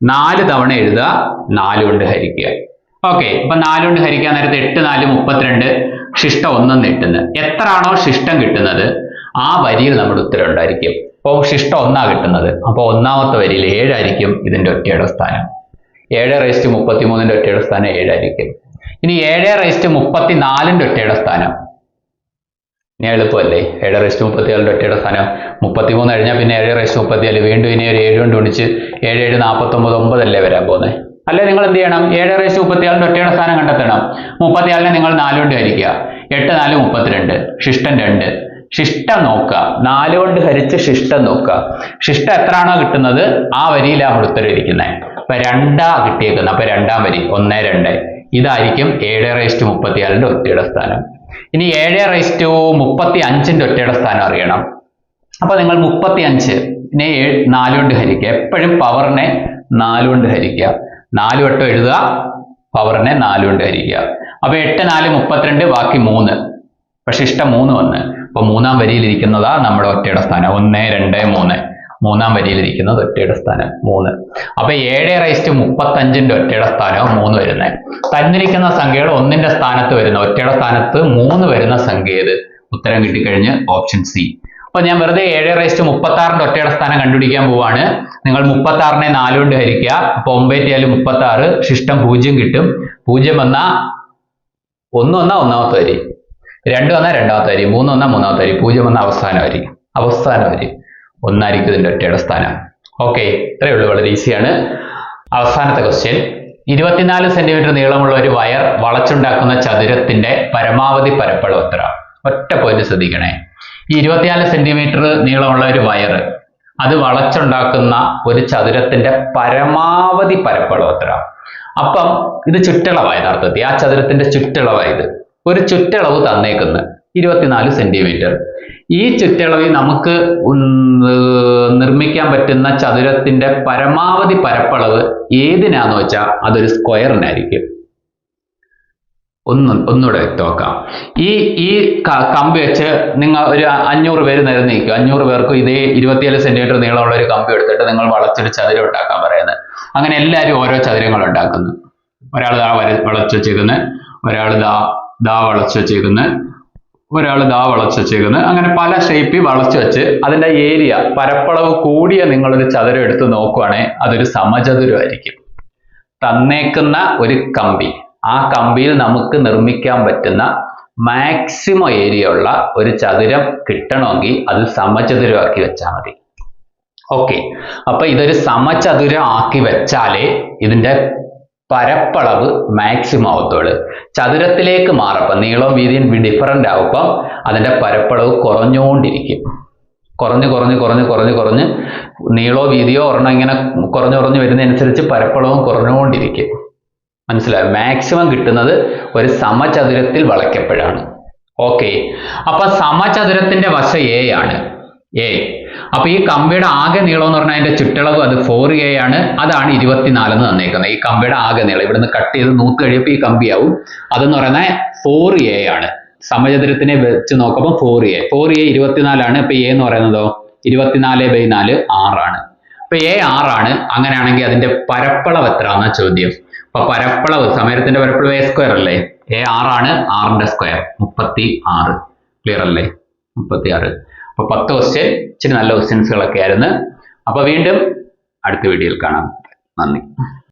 A: നാല് തവണ എഴുതുക നാല് കൊണ്ട് ഹരിക്കുക. ഓക്കെ ഇപ്പൊ നാല് കൊണ്ട് ഹരിക്കാൻ നേരത്തെ എട്ട് നാല് മുപ്പത്തിരണ്ട് ശിഷ്ടം ഒന്നും കിട്ടുന്നത് ആണോ ശിഷ്ടം കിട്ടുന്നത്? ആ വരിയിൽ നമ്മുടെ ഉത്തരം ഉണ്ടായിരിക്കും. അപ്പോൾ ശിഷ്ടം ഒന്നാ കിട്ടുന്നത്. അപ്പോൾ ഒന്നാമത്തെ വരിയിൽ ഏഴായിരിക്കും ഇതിന്റെ ഒറ്റയുടെ സ്ഥാനം. ഏഴ് റേസ്റ്റ് മുപ്പത്തി മൂന്നിന്റെ ഒറ്റയുടെ സ്ഥാനം ഏഴായിരിക്കും. ഇനി ഏഴ് റേസ്റ്റ് മുപ്പത്തി നാലിന്റെ ഒറ്റയുടെ സ്ഥാനം. ഇനി എളുപ്പമല്ലേ? ഏഴ് റേസ്റ്റ് മുപ്പത്തിനാലിന്റെ ഒറ്റയുടെ സ്ഥാനം. മുപ്പത്തി മൂന്ന് കഴിഞ്ഞാൽ പിന്നെ ഏഴ് റേസ്റ്റ് മുപ്പത്തിനാല് വീണ്ടും ഇനി ഒരു ഏഴ് കൊണ്ട് ഗുണിച്ച് ഏഴ് ഏഴ് നാൽപ്പത്തൊമ്പത് ഒമ്പതല്ലേ വരാൻ പോകുന്നത് അല്ലെ നിങ്ങൾ എന്ത് ചെയ്യണം? ഏഴ് റേസ്റ്റ് മുപ്പത്തിനാലിന്റെ ഒറ്റയുടെ സ്ഥാനം കണ്ടെത്തണം. മുപ്പത്തിനാലിനെ നിങ്ങൾ നാലുകൊണ്ട് ഹരിക്കുക എട്ട് നാല് മുപ്പത്തിരണ്ട്. ശിഷ്ടൻ രണ്ട്. ശിഷ്ടം നോക്കുക. നാല് കൊണ്ട് ഹരിച്ച് ശിഷ്ടം നോക്കുക. ശിഷ്ടം എത്രയാണോ കിട്ടുന്നത്? ആ വരിയിലാണ് ഉത്തരം ഇരിക്കുന്നത് അപ്പൊ രണ്ടാ കിട്ടിയേക്കുന്നത് അപ്പൊ രണ്ടാം വരി. ഒന്ന് രണ്ട്. ഇതായിരിക്കും ഏഴ് റേസ്റ്റ് മുപ്പത്തിനാലിന്റെ ഒറ്റയുടെ സ്ഥാനം. ഇനി ഏഴ് റേസ്റ്റ് മുപ്പത്തി അഞ്ചിന്റെ ഒറ്റയുടെ സ്ഥാനം അറിയണം. അപ്പൊ നിങ്ങൾ മുപ്പത്തി അഞ്ച് നാല് കൊണ്ട് ഹരിക്കുക. എപ്പോഴും പവറിനെ നാല് കൊണ്ട് ഹരിക്കുക. നാല് വട്ടം എഴുതുക. പവറിനെ നാല് കൊണ്ട് ഹരിക്കുക. അപ്പൊ എട്ട് നാല് മുപ്പത്തിരണ്ട് ബാക്കി മൂന്ന്. പക്ഷെ ഇഷ്ടം മൂന്ന് വന്ന്. അപ്പൊ മൂന്നാം വരിയിലിരിക്കുന്നതാ നമ്മുടെ ഒറ്റയുടെ സ്ഥാനം. ഒന്ന് രണ്ട് മൂന്ന്. മൂന്നാം വരിയിലിരിക്കുന്നത് ഒറ്റയുടെ സ്ഥാനം. മൂന്ന്. അപ്പൊ ഏഴ് റൈസ്റ്റ് മുപ്പത്തഞ്ചിന്റെ ഒറ്റയുടെ സ്ഥാനവും മൂന്ന് വരുന്നത് തന്നിരിക്കുന്ന സംഖ്യകൾ ഒന്നിന്റെ സ്ഥാനത്ത് വരുന്ന. ഒറ്റയുടെ സ്ഥാനത്ത് മൂന്ന് വരുന്ന സംഖ്യ ഏത്? ഉത്തരം കിട്ടിക്കഴിഞ്ഞ് ഓപ്ഷൻ സി. അപ്പൊ ഞാൻ വെറുതെ ഏഴ് റൈസ്റ്റ് മുപ്പത്തി ആറിന്റെ ഒറ്റയുടെ സ്ഥാനം കണ്ടുപിടിക്കാൻ പോവാണ്. നിങ്ങൾ മുപ്പത്തി ആറിനെ നാല് കൊണ്ട് ഹരിക്കുക. അപ്പൊ ഒമ്പേറ്റിയാൽ മുപ്പത്തി ആറ് ശിഷ്ടം പൂജ്യം കിട്ടും. പൂജ്യം വന്ന ഒന്ന് വന്നാ ഒന്നാമത്തെ വരി. രണ്ട് വന്നാൽ രണ്ടാമത്തെ വരി മൂന്ന് വന്നാൽ മൂന്നാമത്തെ വരി പൂജ്യം വന്നാൽ അവസാന വരി അവസാന വരി ഒന്നായിരിക്കും ഇതിന്റെ ഒറ്റയുടെ സ്ഥാനം. ഓക്കെ ഇത്രയേ ഉള്ളൂ വളരെ ഈസിയാണ് അവസാനത്തെ ക്വസ്റ്റ്യൻ ഇരുപത്തിനാല് സെന്റിമീറ്റർ നീളമുള്ള ഒരു വയർ വളച്ചുണ്ടാക്കുന്ന ചതുരത്തിന്റെ പരമാവധി പരപ്പളവ് എത്ര ഒറ്റ പോയിന്റ് ശ്രദ്ധിക്കണേ. ഈ ഇരുപത്തിനാല് സെന്റിമീറ്റർ നീളമുള്ള ഒരു വയർ അത് വളച്ചുണ്ടാക്കുന്ന ഒരു ചതുരത്തിന്റെ പരമാവധി പരപ്പളവ് എത്ര അപ്പം ഇത് ചുറ്റളവാണ് യഥാർത്ഥത്തിൽ. ആ ചതുരത്തിന്റെ ചുറ്റളവായത് ഒരു ചുറ്റളവ് തന്നേക്കുന്നത് ഇരുപത്തിനാല് സെന്റിമീറ്റർ ഈ ചുറ്റളവിൽ നമുക്ക് നിർമ്മിക്കാൻ പറ്റുന്ന ചതുരത്തിന്റെ പരമാവധി പരപ്പളവ് ഏതിനാന്ന് വെച്ചാൽ അതൊരു സ്ക്വയറിനായിരിക്കും. ഒന്ന് ഒന്നുകൂടെ നോക്കാം. ഈ ഈ കമ്പി വെച്ച് നിങ്ങൾ ഒരു അഞ്ഞൂറ് പേര് നേരെ നിൽക്കും അഞ്ഞൂറ് പേർക്കും ഇതേ ഇരുപത്തിയേഴ് സെന്റിമീറ്റർ നീളമുള്ള ഒരു കമ്പി എടുത്തിട്ട് നിങ്ങൾ വളച്ചൊരു ചതുരം ഉണ്ടാക്കാൻ പറയുന്നത്. അങ്ങനെ എല്ലാവരും ഓരോ ചതുരങ്ങൾ ഉണ്ടാക്കുന്നു. ഒരാൾ ഇതാ വര വളച്ചു ഒരാൾ ദാ ദാ വളച്ചു വെച്ചേക്കുന്നത് ഒരാൾ ദാ വളച്ചു വെച്ചേക്കുന്നത് അങ്ങനെ പല ഷേപ്പിൽ വളച്ചു വെച്ച് അതിന്റെ ഏരിയ പരപ്പളവ് കൂടിയ നിങ്ങളൊരു ചതുരം എടുത്ത് നോക്കുവാണെങ്കിൽ അതൊരു സമചതുരമായിരിക്കും. തന്നേക്കുന്ന ഒരു കമ്പി. ആ കമ്പിയിൽ നമുക്ക് നിർമ്മിക്കാൻ പറ്റുന്ന മാക്സിമം ഏരിയ ഉള്ള ഒരു ചതുരം കിട്ടണമെങ്കിൽ അത് സമചതുരമാക്കി വെച്ചാൽ മതി. ഓക്കെ അപ്പൊ ഇതൊരു സമചതുരം ആക്കി വെച്ചാലേ ഇതിന്റെ പരപ്പളവ് മാക്സിമം ആവത്തുള്ളൂ. ചതുരത്തിലേക്ക് മാറപ്പം നീളവും വീതിയും ഡിഫറന്റ് ആവുമ്പം അതിന്റെ പരപ്പളവ് കുറഞ്ഞുകൊണ്ടിരിക്കും കുറഞ്ഞ് കുറഞ്ഞ് കുറഞ്ഞ് കുറഞ്ഞ് കുറഞ്ഞ് നീളോ വീതിയോ ഒരെണ്ണം ഇങ്ങനെ കുറഞ്ഞു കുറഞ്ഞ് വരുന്നതനുസരിച്ച് പരപ്പളവും കുറഞ്ഞുകൊണ്ടിരിക്കും മനസ്സിലായോ? മാക്സിമം കിട്ടുന്നത് ഒരു സമചതുരത്തിൽ വളയ്ക്കപ്പോഴാണ് ഓക്കെ അപ്പം സമചതുരത്തിന്റെ വശ എ ആണ്. എ അപ്പൊ ഈ കമ്പിയുടെ ആകെ നീളം എന്ന് പറഞ്ഞാൽ അതിന്റെ ചുറ്റളവ് അത് ഫോർ എ ആണ്. അതാണ് ഇരുപത്തിനാലെന്ന് തന്നേക്കുന്നത് ഈ കമ്പിയുടെ ആകെ നീളം. ഇവിടുന്ന് കട്ട് ചെയ്ത് നൂത്ത് കഴിയുമ്പോൾ ഈ കമ്പിയാവും അതെന്ന് പറയുന്നത് ഫോർ എ ആണ്. സമചതുരത്തിനെ വെച്ച് നോക്കുമ്പോൾ ഫോർ എ ഫോർ എ ഇരുപത്തിനാലാണ് ഇപ്പൊ എ എന്ന് പറയുന്നതോ? ഇരുപത്തിനാല് ബൈ നാല് ആറാണ് ഇപ്പൊ എ ആറാണ് അങ്ങനെയാണെങ്കിൽ അതിന്റെ പരപ്പളവ് എത്ര എന്ന ചോദ്യം. അപ്പൊ പരപ്പളവ് സമയത്തിന്റെ പരപ്പളവ് എ സ്ക്വയർ അല്ലേ? എ ആറാണ് ആറിന്റെ സ്ക്വയർ മുപ്പത്തി ആറ് ക്ലിയർ അല്ലേ? മുപ്പത്തി ആറ് അപ്പൊ പത്ത് ക്വസ്റ്റ്യൻ ഇച്ചിരി നല്ല ക്വസ്റ്റ്യൻസുകളൊക്കെ ആയിരുന്നു അപ്പൊ വീണ്ടും അടുത്ത വീഡിയോയിൽ കാണാം. നന്ദി.